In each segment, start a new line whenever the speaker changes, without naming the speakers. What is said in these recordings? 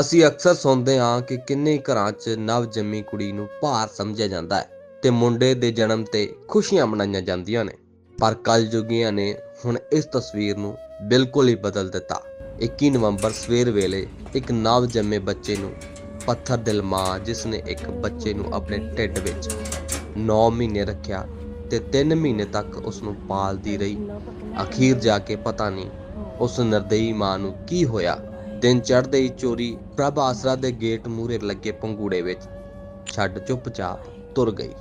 ਅਸੀਂ ਅਕਸਰ ਸੁਣਦੇ ਹਾਂ ਕਿ ਕਿੰਨੇ ਘਰਾਂ 'ਚ ਨਵਜੰਮੀ ਕੁੜੀ ਨੂੰ ਭਾਰ ਸਮਝਿਆ ਜਾਂਦਾ ਹੈ ਤੇ ਮੁੰਡੇ ਦੇ ਜਨਮ ਤੇ ਖੁਸ਼ੀਆਂ ਮਨਾਈਆਂ ਜਾਂਦੀਆਂ ਨੇ। ਪਰ ਕਲਯੁਗੀਆਂ ਨੇ ਹੁਣ ਇਸ ਤਸਵੀਰ ਨੂੰ ਬਿਲਕੁਲ ਹੀ ਬਦਲ ਦਿੱਤਾ। 21 ਨਵੰਬਰ ਸਵੇਰ ਵੇਲੇ ਇੱਕ ਨਵਜੰਮੇ ਬੱਚੇ ਨੂੰ ਪੱਥਰ ਦਿਲ ਮਾਂ, ਜਿਸ ਨੇ ਇੱਕ ਬੱਚੇ ਨੂੰ ਆਪਣੇ ਢਿੱਡ ਵਿੱਚ 9 ਮਹੀਨੇ ਰੱਖਿਆ ਤੇ 3 ਮਹੀਨੇ ਤੱਕ ਉਸ ਨੂੰ ਪਾਲਦੀ ਰਹੀ। ਅਖੀਰ ਜਾ ਕੇ ਪਤਾ ਨਹੀਂ ਉਸ ਨਰਦਈ ਮਾਂ ਨੂੰ ਕੀ ਹੋਇਆ। ਦਿਨ ਚੜ੍ਹਦੇ ਹੀ ਚੋਰੀ ਪ੍ਰਭ ਆਸਰਾ ਦੇ ਗੇਟ ਮੂਹਰੇ ਲੱਗੇ ਪੰਗੂੜੇ ਵਿੱਚ। ਛੱਡ ਚੁੱਪਚਾਪ ਤੁਰ ਗਈ।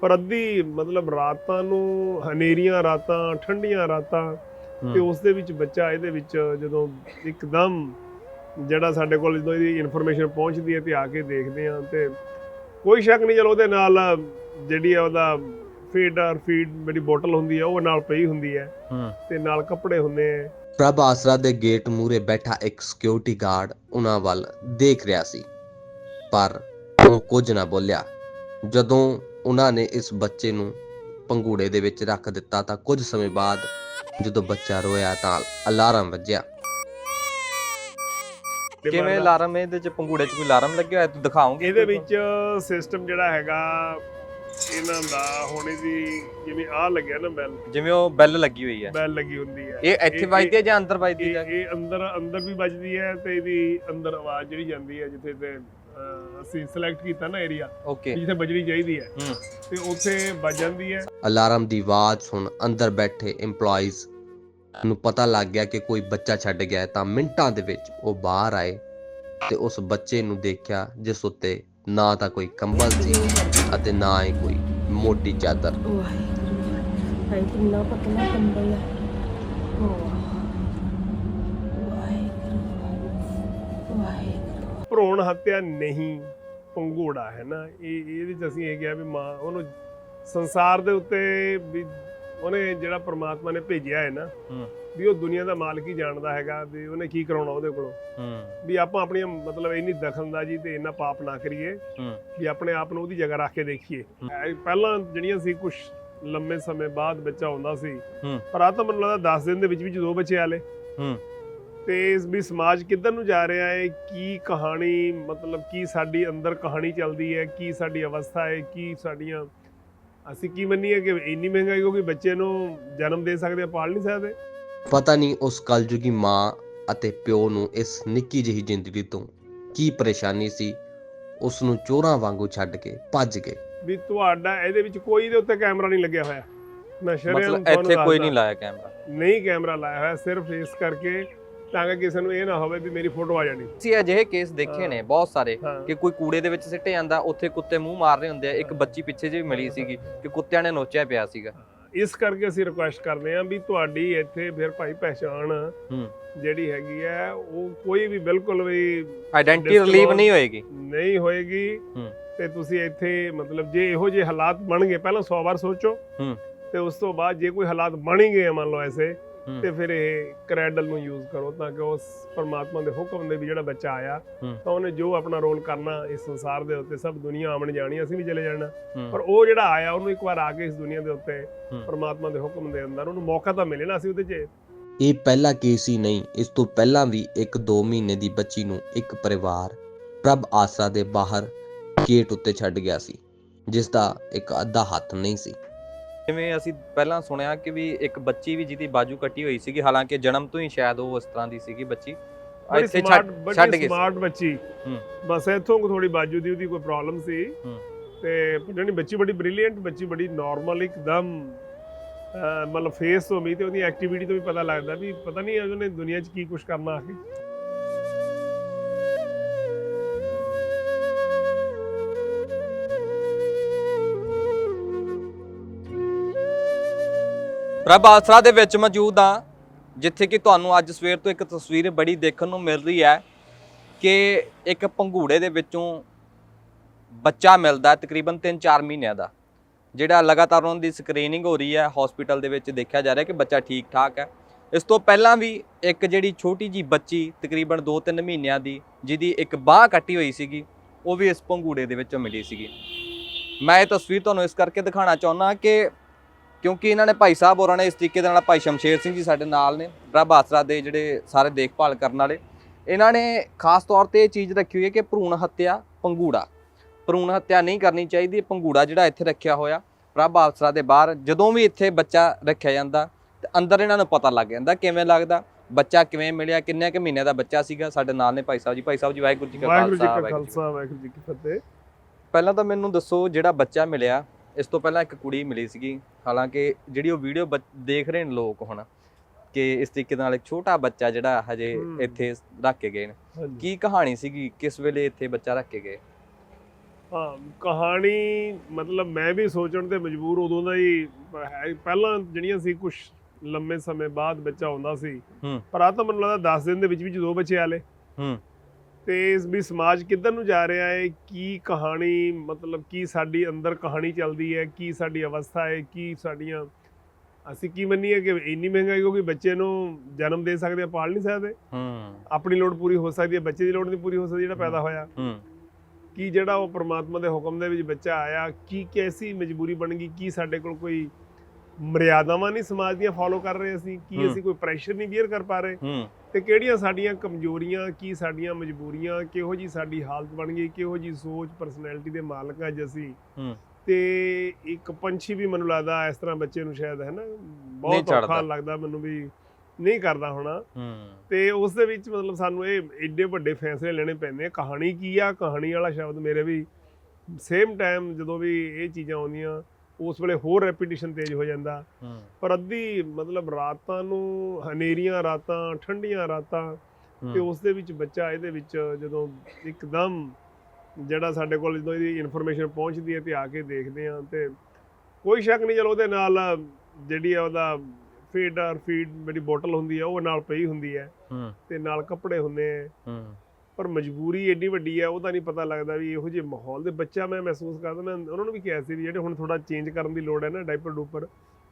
ਪਰ ਅੱਧੀ ਮਤਲਬ ਰਾਤਾਂ ਨੂੰ ਹਨੇਰੀਆਂ ਰਾਤਾਂ ਠੰਡੀਆਂ ਰਾਤਾਂ ਤੇ ਉਸ ਦੇ ਵਿੱਚ ਬੱਚਾ ਇਹਦੇ ਵਿੱਚ ਜਦੋਂ ਇੱਕਦਮ ਜਿਹੜਾ ਸਾਡੇ ਕੋਲ ਜਦੋਂ ਇਹਦੀ ਇਨਫੋਰਮੇਸ਼ਨ ਪਹੁੰਚਦੀ ਹੈ ਤੇ ਆ ਕੇ ਦੇਖਦੇ ਆ ਤੇ ਕੋਈ ਸ਼ੱਕ ਨਹੀਂ ਚਲੋ ਉਹਦੇ ਨਾਲ ਜਿਹੜੀ ਆ ਉਹਦਾ ਫੀਡਰ ਫੀਡ ਮੇਰੀ ਬੋਟਲ ਹੁੰਦੀ ਹੈ ਉਹ ਨਾਲ ਪਈ ਹੁੰਦੀ ਹੈ
ਹੂੰ।
ਤੇ ਨਾਲ ਕੱਪੜੇ ਹੁੰਦੇ ਆ।
ਪ੍ਰਭ ਆਸਰਾ ਦੇ ਗੇਟ ਮੂਹਰੇ ਬੈਠਾ ਇੱਕ ਸਿਕਿਉਰਿਟੀ ਗਾਰਡ ਉਹਨਾਂ ਵੱਲ ਦੇਖ ਰਿਹਾ ਸੀ। ਪਰ ਉਹ ਕੁਝ ਨਾ ਬੋਲਿਆ। ਜਦੋਂ ਉਹਨਾਂ ਨੇ ਇਸ ਬੱਚੇ ਨੂੰ ਪੰਗੂੜੇ ਦੇ ਵਿੱਚ ਰੱਖ ਦਿੱਤਾ ਤਾਂ ਕੁਝ ਸਮੇਂ ਬਾਅਦ ਜਦੋਂ ਬੱਚਾ ਰੋਇਆ ਤਾਂ ਅਲਾਰਮ ਵੱਜਿਆ।
ਕਿਵੇਂ ਅਲਾਰਮ? ਇਹਦੇ ਚ ਪੰਗੂੜੇ ਚ ਕੋਈ ਅਲਾਰਮ ਲੱਗਿਆ ਹੋਇਆ? ਤੂੰ ਦਿਖਾਉਂਗੇ
ਇਹਦੇ ਵਿੱਚ ਸਿਸਟਮ ਜਿਹੜਾ ਹੈਗਾ ਇਹਨਾਂ ਦਾ ਹੁਣ ਇਹਦੀ ਜਿਵੇਂ ਆ ਲੱਗਿਆ ਨਾ ਬੈਲ।
ਜਿਵੇਂ ਉਹ ਬੈਲ ਲੱਗੀ ਹੋਈ ਹੈ।
ਬੈਲ ਲੱਗੀ ਹੁੰਦੀ ਹੈ।
ਇਹ ਇੱਥੇ ਵੱਜਦੀ ਹੈ ਜਾਂ ਅੰਦਰ ਵੱਜਦੀ ਹੈ?
ਇਹ ਅੰਦਰ ਅੰਦਰ ਵੀ ਵੱਜਦੀ ਹੈ ਤੇ ਇਹਦੀ ਅੰਦਰ ਆਵਾਜ਼ ਜਿਹੜੀ ਜਾਂਦੀ ਹੈ ਜਿੱਥੇ ਤੇ ਅਸੀਂ ਸਿਲੈਕਟ ਕੀਤਾ ਨਾ ਏਰੀਆ
ਓਕੇ
ਜਿੱਥੇ ਵੱਜਣੀ ਚਾਹੀਦੀ ਹੈ।
ਹੂੰ।
ਤੇ ਉੱਥੇ ਵੱਜ ਜਾਂਦੀ ਹੈ।
ਅਲਾਰਮ ਦੀ ਆਵਾਜ਼ ਸੁਣ ਅੰਦਰ ਬੈਠੇ EMPLOYEES ਨੂੰ ਪਤਾ ਲੱਗ ਗਿਆ ਕਿ ਕੋਈ ਬੱਚਾ ਛੱਡ ਗਿਆ ਹੈ ਤਾਂ ਮਿੰਟਾਂ ਦੇ ਵਿੱਚ ਉਹ ਬਾਹਰ ਆਏ ਤੇ ਉਸ ਬੱਚੇ ਨੂੰ ਦੇਖਿਆ ਜਿਸ ਉੱਤੇ ਨਾ ਤਾਂ ਕੋਈ ਕੰਬਲ ਸੀ ਅਤੇ ਨਾ ਹੀ ਕੋਈ ਮੋਟੀ ਚਾਦਰ।
ਵਾਹਿਗੁਰੂ ਭਾਈ ਕਿੰਨਾ ਪਤਲਾ ਕੰਬਲ ਹੈ। ਓ ਵਾਹਿਗੁਰੂ ਵਾਹਿਗੁਰੂ।
ਭਰੂਣ ਹੱਤਿਆ ਨਹੀਂ ਪੰਘੂੜਾ ਹੈ ਨਾ। ਇਹ ਇਹਦੇ ਚ ਅਸੀਂ ਇਹ ਕਿਹਾ ਵੀ ਮਾਂ ਉਹਨੂੰ ਸੰਸਾਰ ਦੇ ਉੱਤੇ ਵੀ ਉਹਨੇ ਜਿਹੜਾ ਪ੍ਰਮਾਤਮਾ ਨੇ ਭੇਜਿਆ ਹੈ ਨਾ
ਹੂੰ।
ਵੀ ਉਹ ਦੁਨੀਆ ਦਾ ਮਾਲਕ ਹੀ ਜਾਣਦਾ ਹੈਗਾ ਵੀ ਉਹਨੇ ਕੀ ਕਰਾਉਣਾ ਉਹਦੇ ਕੋਲੋਂ।
ਹੂੰ।
ਵੀ ਆਪਾਂ ਆਪਣੀਆਂ ਮਤਲਬ ਇੰਨੀ ਦਖਲਅੰਦਾਜ਼ੀ ਤੇ ਇੰਨਾ ਪਾਪ ਨਾ ਕਰੀਏ।
ਹੂੰ।
ਵੀ ਆਪਣੇ ਆਪ ਨੂੰ ਉਹਦੀ ਜਗ੍ਹਾ ਰੱਖ ਕੇ ਦੇਖੀਏ। ਐ ਪਹਿਲਾਂ ਜਿਹੜੀਆਂ ਸੀ ਕੁਝ ਲੰਮੇ ਸਮੇਂ ਬਾਅਦ ਬੱਚਾ ਹੁੰਦਾ ਸੀ।
ਹੂੰ।
ਪਰ ਆ ਤਾਂ ਮੈਨੂੰ ਲੱਗਦਾ 10 ਦਿਨ ਦੇ ਵਿੱਚ ਵਿੱਚ ਦੋ ਬੱਚੇ ਆਲੇ।
ਹੂੰ।
ਤੇ ਇਸ ਵੀ ਸਮਾਜ ਕਿੱਧਰ ਨੂੰ ਜਾ ਰਿਹਾ ਹੈ? ਕੀ ਕਹਾਣੀ ਮਤਲਬ ਕੀ ਸਾਡੀ ਅੰਦਰ ਕਹਾਣੀ ਚੱਲਦੀ ਹੈ? ਕੀ ਸਾਡੀ ਅਵਸਥਾ ਹੈ? ਕੀ ਸਾਡੀਆਂ ਅਸੀਂ ਕੀ ਮੰਨੀਏ ਕਿ ਇੰਨੀ ਮਹਿੰਗਾਈ ਹੋ ਗਈ ਬੱਚੇ ਨੂੰ ਜਨਮ ਦੇ ਸਕਦੇ ਆ ਪਾਲ ਨਹੀਂ ਸਕਦੇ?
ਪਤਾ ਨਹੀਂ ਉਸ ਕਲਯੁਗੀ ਮਾਂ ਅਤੇ ਪਿਓ ਨੂੰ ਇਸ ਨਿੱਕੀ ਜਿਹੀ ਜ਼ਿੰਦਗੀ ਤੋਂ ਕੀ ਪਰੇਸ਼ਾਨੀ ਸੀ ਉਸ ਨੂੰ ਚੋਰਾਂ ਵਾਂਗੂ ਛੱਡ ਕੇ ਭੱਜ ਗਏ।
ਵੀ ਤੁਹਾਡਾ ਇਹਦੇ ਵਿੱਚ ਕੋਈ ਦੇ ਉੱਤੇ ਕੈਮਰਾ ਨਹੀਂ ਲੱਗਿਆ ਹੋਇਆ। ਮੈਂ ਸ਼ਰੇਆਮ
ਮਤਲਬ ਇੱਥੇ ਕੋਈ। ਨਹੀਂ ਲਾਇਆ ਕੈਮਰਾ।
ਨਹੀਂ ਕੈਮਰਾ ਲਾਇਆ ਹੋਇਆ ਸਿਰਫ ਇਸ ਕਰਕੇ ਤਾਂ ਕਿ ਕਿਸੇ ਨੂੰ ਇਹ ਨਾ ਹੋਵੇ ਵੀ ਮੇਰੀ ਫੋਟੋ ਆ ਜਾਣੀ।
ਅਸੀਂ ਅਜਿਹੇ ਕੇਸ ਦੇਖੇ ਨੇ ਬਹੁਤ ਸਾਰੇ ਕਿ ਕੋਈ ਕੂੜੇ ਦੇ ਵਿੱਚ ਸਿੱਟੇ ਜਾਂਦਾ ਉੱਥੇ ਕੁੱਤੇ ਮੂੰਹ ਮਾਰ ਰਹੇ ਹੁੰਦੇ ਆ ਇੱਕ ਬੱਚੀ ਪਿੱਛੇ ਜਿਹੀ ਮਿਲੀ ਸੀਗੀ ਕਿ ਕੁੱਤਿਆਂ ਨੇ ਨੋਚਿਆ ਪਿਆ ਸੀਗਾ।
ਇਸ ਕਰਕੇ ਅਸੀਂ ਰਿਕੁਐਸਟ ਕਰਦੇ ਹਾਂ ਵੀ ਤੁਹਾਡੀ ਇੱਥੇ ਫਿਰ ਭਾਈ ਪਹਿਚਾਣ ਜਿਹੜੀ ਹੈਗੀ ਹੈ ਉਹ ਕੋਈ ਵੀ ਬਿਲਕੁਲ ਵੀ
ਆਇਡੈਂਟੀ ਰਿਲੀਵ ਨਹੀਂ ਹੋਏਗੀ
ਨਹੀਂ ਹੋਏਗੀ। ਤੇ ਤੁਸੀਂ ਇੱਥੇ ਮਤਲਬ ਜੇ ਇਹੋ ਜਿਹੇ ਹਾਲਾਤ ਬਣ ਗਏ ਪਹਿਲਾਂ 100 ਵਾਰ ਸੋਚੋ
ਹੂੰ।
ਤੇ ਉਸ ਤੋਂ ਬਾਅਦ ਜੇ ਕੋਈ ਹਾਲਾਤ ਬਣ ਹੀ ਗਏ ਆ, ਮੰਨ ਲਓ ਐਸੇ। ਤੇ ਫਿਰ ਇਹ ਕਰੈਡਲ ਨੂੰ ਯੂਜ਼ ਕਰੋ ਤਾਂ ਕਿ ਉਸ ਪਰਮਾਤਮਾ ਦੇ ਹੁਕਮ ਦੇ ਵੀ ਜਿਹੜਾ ਬੱਚਾ ਆਇਆ। ਤਾਂ ਉਹਨੇ ਜੋ ਆਪਣਾ ਰੋਲ ਕਰਨਾ ਇਸ ਸੰਸਾਰ ਦੇ ਉੱਤੇ ਸਭ ਦੁਨੀਆ ਆਮਣ ਜਾਣੀ ਅਸੀਂ ਵੀ ਚਲੇ ਜਾਣਾ। ਪਰ ਉਹ ਜਿਹੜਾ ਆਇਆ ਉਹਨੂੰ ਇੱਕ ਵਾਰ ਆ ਕੇ ਇਸ ਦੁਨੀਆ ਦੇ ਉੱਤੇ। ਪਰਮਾਤਮਾ ਦੇ ਹੁਕਮ ਦੇ ਅੰਦਰ ਉਹਨੂੰ ਮੌਕਾ ਤਾਂ ਮਿਲੇ ਨਾ ਅਸੀਂ ਉਹਦੇ 'ਚ
ਇਹ ਪਹਿਲਾ ਕੇਸ ਹੀ ਨਹੀਂ ਇਸ ਤੋਂ ਪਹਿਲਾਂ ਵੀ ਇੱਕ 2 ਮਹੀਨੇ ਦੀ ਬੱਚੀ ਨੂੰ ਇੱਕ ਪਰਿਵਾਰ ਪ੍ਰਭ ਆਸਰਾ ਦੇ ਬਾਹਰ ਗੇਟ ਉੱਤੇ ਛੱਡ ਗਿਆ ਸੀ ਜਿਸ ਦਾ ਇੱਕ ਅੱਧਾ ਹੱਥ ਨਹੀਂ ਸੀ
ਜਿਵੇਂ ਅਸੀਂ ਪਹਿਲਾਂ ਸੁਣਿਆ ਕਿ ਵੀ ਇੱਕ ਬੱਚੀ ਵੀ ਜਿਹਦੀ ਬਾਜੂ ਕੱਟੀ ਹੋਈ ਸੀਗੀ ਹਾਲਾਂਕਿ ਜਨਮ ਤੋਂ ਹੀ ਸ਼ਾਇਦ ਉਹ ਉਸ ਤਰ੍ਹਾਂ ਦੀ ਸੀਗੀ ਬੱਚੀ
ਬੜੀ
ਇੱਥੇ
ਸਮਾਰਟ
ਛੱਡ ਛੱਡ
ਬੜੀ
ਗਏ ਸੀ।
ਸਮਾਰਟ ਬੱਚੀ
ਹੂੰ।
ਬਸ ਇੱਥੋਂ ਕੁ ਥੋੜੀ ਬਾਜੂ ਦੀ ਉਹਦੀ ਕੋਈ ਪ੍ਰੋਬਲਮ ਸੀ
ਹੂੰ।
ਤੇ ਜਿਹੜੀ ਬੱਚੀ ਬੜੀ ਬ੍ਰਿਲੀਅੰਟ ਬੱਚੀ ਬੜੀ ਨਾਰਮਲ ਇੱਕਦਮ ਅਹ ਮਤਲਬ ਫੇਸ ਤੋਂ ਵੀ ਤੇ ਉਹਦੀ ਐਕਟੀਵਿਟੀ ਤੋਂ ਵੀ ਪਤਾ ਲੱਗਦਾ ਵੀ ਪਤਾ ਨਹੀਂ ਉਹਨੇ ਦੁਨੀਆ 'ਚ ਕੀ ਕੁਝ ਕਰਨਾ ਆ ਕੇ
ਰੱਬ ਆਸਰਾ ਦੇ ਵਿੱਚ ਮੌਜੂਦ ਆ ਜਿੱਥੇ ਕਿ ਤੁਹਾਨੂੰ ਅੱਜ ਸਵੇਰ ਤੋਂ ਇੱਕ ਤਸਵੀਰ ਬੜੀ ਦੇਖਣ ਨੂੰ ਮਿਲ ਰਹੀ ਹੈ ਕਿ ਇੱਕ ਪੰਘੂੜੇ ਦੇ ਵਿੱਚੋਂ ਬੱਚਾ ਮਿਲਦਾ ਤਕਰੀਬਨ 3-4 ਮਹੀਨਿਆਂ ਦਾ, ਜਿਹੜਾ ਲਗਾਤਾਰ ਉਹਨਾਂ ਦੀ ਸਕਰੀਨਿੰਗ ਹੋ ਰਹੀ ਹੈ ਹਸਪੀਟਲ ਦੇ ਵਿੱਚ ਦੇਖਿਆ ਜਾ ਰਿਹਾ ਕਿ ਬੱਚਾ ਠੀਕ ਠਾਕ ਹੈ। ਇਸ ਤੋਂ ਪਹਿਲਾਂ ਵੀ ਇੱਕ ਜਿਹੜੀ ਛੋਟੀ ਜੀ ਬੱਚੀ ਤਕਰੀਬਨ 2-3 ਮਹੀਨਿਆਂ ਦੀ, ਜਿਹਦੀ ਇੱਕ ਬਾਹ ਕੱਟੀ ਹੋਈ ਸੀਗੀ, ਉਹ ਵੀ ਇਸ ਪੰਘੂੜੇ ਦੇ ਵਿੱਚੋਂ ਮਿਲੀ ਸੀਗੀ। ਮੈਂ ਇਹ ਤਸਵੀਰ ਤੁਹਾਨੂੰ ਇਸ ਕਰਕੇ ਦਿਖਾਉਣਾ ਚਾਹੁੰਦਾ ਕਿ ਕਿਉਂਕਿ ਇਹਨਾਂ ਨੇ ਭਾਈ ਸਾਹਿਬ ਹੋਰਾਂ ਨੇ ਇਸ ਤਰੀਕੇ ਦੇ ਨਾਲ ਭਾਈ ਸ਼ਮਸ਼ੇਰ ਸਿੰਘ ਜੀ ਸਾਡੇ ਨਾਲ ਨੇ ਰੱਬ ਆਸਰਾ ਦੇ ਜਿਹੜੇ ਸਾਰੇ ਦੇਖਭਾਲ ਕਰਨ ਵਾਲੇ। ਇਹਨਾਂ ਨੇ ਖਾਸ ਤੌਰ ਤੇ ਇਹ ਚੀਜ਼ ਰੱਖੀ ਹੋਈ ਹੈ ਕਿ ਭਰੂਣ ਹੱਤਿਆ ਪੰਗੂੜਾ ਭਰੂਣ ਹੱਤਿਆ ਨਹੀਂ ਕਰਨੀ ਚਾਹੀਦੀ ਪੰਗੂੜਾ ਜਿਹੜਾ ਇੱਥੇ ਰੱਖਿਆ ਹੋਇਆ ਰੱਬ ਆਸਰਾ ਦੇ ਬਾਹਰ। ਜਦੋਂ ਵੀ ਇੱਥੇ ਬੱਚਾ ਰੱਖਿਆ ਜਾਂਦਾ ਤੇ ਅੰਦਰ ਇਹਨਾਂ ਨੂੰ ਪਤਾ ਲੱਗ ਜਾਂਦਾ ਕਿਵੇਂ ਲੱਗਦਾ ਬੱਚਾ ਕਿਵੇਂ ਮਿਲਿਆ ਕਿੰਨੇ ਕੁ ਮਹੀਨੇ ਦਾ ਬੱਚਾ ਸੀਗਾ। ਸਾਡੇ ਨਾਲ ਨੇ ਭਾਈ ਸਾਹਿਬ ਜੀ। ਭਾਈ ਸਾਹਿਬ ਜੀ ਵਾਹਿਗੁਰੂ ਜੀ ਕਾ
ਵਾਹਿਗੁਰੂ ਜੀ
ਖਾਲਸਾ
ਕਾ
ਵਾਹਿਗੁਰੂ ਜੀ ਕੀ
ਖਾਲਸਾ ਵਾਹਿਗੁਰੂ ਜੀ ਕੀ ਫਤਿਹ।
ਪਹਿਲਾਂ ਤਾਂ ਮੈਨੂੰ ਦੱਸੋ ਜਿਹੜਾ ਬੱਚਾ ਮਿਲਿਆ ਇਸ ਤੋਂ ਪਹਿਲਾਂ ਇੱਕ ਕੁੜੀ ਮਿਲੀ ਸੀਗੀ। ਹਾਲਾਂਕਿ ਜਿਹੜੀ ਉਹ ਵੀਡੀਓ ਦੇਖ ਰਹੇ ਨੇ ਲੋਕ ਹੁਣ ਕਿ ਇਸ ਤਰੀਕੇ ਨਾਲ ਇੱਕ ਛੋਟਾ ਬੱਚਾ ਜਿਹੜਾ ਹਜੇ। ਇੱਥੇ ਰੱਖ ਕੇ ਗਏ ਨੇ। ਕੀ ਕਹਾਣੀ ਸੀਗੀ? ਕਿਸ ਵੇਲੇ ਇੱਥੇ ਬੱਚਾ ਰੱਖ ਕੇ ਗਏ?
ਹਾਂ ਕਹਾਣੀ ਮਤਲਬ ਮੈਂ ਵੀ ਸੋਚਣ ਤੇ ਮਜਬੂਰ ਉਦੋਂ ਦਾ ਹੀ ਹੈ। ਪਹਿਲਾਂ ਜਿਹੜੀਆਂ ਸੀ ਕੁਝ ਲੰਮੇ ਸਮੇਂ ਬਾਅਦ ਬੱਚਾ ਆਉਂਦਾ ਸੀ। ਪਰ ਆ ਤਾਂ ਮੈਨੂੰ ਲੱਗਦਾ 10 ਦਿਨ ਦੇ ਵਿੱਚ ਵਿੱਚ ਦੋ ਬੱਚੇ ਆਲੇ
ਹੂੰ।
ਤੇ ਇਸ ਵੀ ਸਮਾਜ ਕਿੱਧਰ ਨੂੰ ਜਾ ਰਿਹਾ ਹੈ? ਕੀ ਕਹਾਣੀ ਮਤਲਬ ਕੀ ਸਾਡੀ ਅੰਦਰ ਕਹਾਣੀ ਚੱਲਦੀ ਹੈ? ਕੀ ਸਾਡੀ ਅਵਸਥਾ ਹੈ? ਕੀ ਸਾਡੀਆਂ ਅਸੀਂ ਕੀ ਮੰਨੀਏ ਕਿ ਇੰਨੀ ਮਹਿੰਗਾਈ ਹੋ ਗਈ ਬੱਚੇ ਨੂੰ ਜਨਮ ਦੇ ਸਕਦੇ ਆ ਪਾਲ ਨਹੀਂ ਸਕਦੇ?
ਹੂੰ।
ਆਪਣੀ ਲੋੜ ਪੂਰੀ ਹੋ ਸਕਦੀ ਹੈ ਬੱਚੇ ਦੀ ਲੋੜ ਨਹੀਂ ਪੂਰੀ ਹੋ ਸਕਦੀ ਜਿਹੜਾ ਪੈਦਾ ਹੋਇਆ।
ਹੂੰ।
ਕੀ ਜਿਹੜਾ ਉਹ ਪ੍ਰਮਾਤਮਾ ਦੇ ਹੁਕਮ ਦੇ ਵਿੱਚ ਬੱਚਾ ਆਇਆ ਕੀ ਕੈਸੀ ਮਜਬੂਰੀ ਬਣ ਗਈ? ਕੀ ਸਾਡੇ ਕੋਲ ਕੋਈ ਮਰਿਆਦਾਵਾਂ ਨਹੀਂ ਸਮਾਜ ਦੀਆਂ ਫਾਲੋ ਕਰ ਰਹੇ ਅਸੀਂ? ਕੀ। ਅਸੀਂ ਕੋਈ ਪ੍ਰੈਸ਼ਰ ਨਹੀਂ ਬੀਅਰ ਕਰ ਪਾ ਰਹੇ?
ਹੂੰ।
ਤੇ ਕਿਹੜੀਆਂ ਸਾਡੀਆਂ ਕਮਜ਼ੋਰੀਆਂ ਕੀ ਸਾਡੀਆਂ ਮਜਬੂਰੀਆਂ ਕਿਹੋ ਜੀ ਸਾਡੀ ਹਾਲਤ ਬਣ ਗਈ ਕਿਹੋ ਜੀ ਸੋਚ ਪਰਸਨੈਲਿਟੀ ਦੇ ਮਾਲਕ ਆ
ਹੂੰ।
ਤੇ ਇੱਕ ਪੰਛੀ ਵੀ ਮੈਨੂੰ ਲੱਗਦਾ ਇਸ ਤਰ੍ਹਾਂ ਬੱਚੇ ਨੂੰ ਸ਼ਾਇਦ ਹੈ ਨਾ ਬਹੁਤ। ਔਖਾ ਲੱਗਦਾ ਮੈਨੂੰ ਵੀ ਨਹੀਂ ਕਰਦਾ ਹੋਣਾ ਤੇ ਉਸ ਦੇ ਵਿੱਚ ਮਤਲਬ ਸਾਨੂੰ ਇਹ ਏਡੇ ਵੱਡੇ ਫੈਸਲੇ ਲੈਣੇ ਪੈਂਦੇ ਆ ਕਹਾਣੀ ਕੀ ਆ ਕਹਾਣੀ ਵਾਲਾ ਸ਼ਬਦ ਮੇਰੇ ਵੀ ਸੇਮ ਟਾਈਮ ਜਦੋਂ ਵੀ ਇਹ ਚੀਜ਼ਾਂ ਆਉਂਦੀਆਂ ਉਸ ਵੇਲੇ ਹੋਰ ਰੈਪੀਟੀਸ਼ਨ ਤੇਜ਼ ਹੋ ਜਾਂਦਾ। ਪਰ ਅੱਧੀ ਮਤਲਬ ਰਾਤਾਂ ਨੂੰ ਹਨੇਰੀਆਂ ਰਾਤਾਂ ਠੰਡੀਆਂ ਰਾਤਾਂ ਤੇ ਉਸ ਦੇ ਵਿੱਚ ਬੱਚਾ ਇਹਦੇ ਵਿੱਚ ਜਦੋਂ ਇੱਕਦਮ ਜਿਹੜਾ ਸਾਡੇ ਕੋਲ ਜਦੋਂ ਇਹਦੀ ਇਨਫੋਰਮੇਸ਼ਨ ਪਹੁੰਚਦੀ ਹੈ ਤੇ ਆ ਕੇ ਦੇਖਦੇ ਆ ਤੇ ਕੋਈ ਸ਼ੱਕ ਨਹੀਂ ਚਲੋ ਉਹਦੇ ਨਾਲ ਜਿਹੜੀ ਆ ਉਹਦਾ ਫੀਡਰ ਫੀਡ ਜਿਹੜੀ ਬੋਟਲ ਹੁੰਦੀ ਆ ਉਹ ਨਾਲ ਪਈ ਹੁੰਦੀ ਹੈ ਤੇ ਨਾਲ ਕੱਪੜੇ ਹੁੰਦੇ ਆ। ਪਰ ਮਜਬੂਰੀ ਏਡੀ ਵੱਡੀ ਆ ਉਹਦਾ ਨਹੀਂ ਪਤਾ ਲੱਗਦਾ ਵੀ ਇਹੋ ਜਿਹੇ ਮਾਹੌਲ ਦੇ ਬੱਚਾ ਮੈਂ ਮਹਿਸੂਸ ਕਰਦਾ ਮੈਂ ਉਹਨਾਂ ਨੂੰ ਵੀ ਕਿਹਾ ਸੀ ਵੀ ਜਿਹੜੇ ਹੁਣ ਥੋੜਾ ਚੇਂਜ ਕਰਨ ਦੀ ਲੋੜ ਹੈ ਨਾ ਡਾਈਪਰ ਡੂਪਰ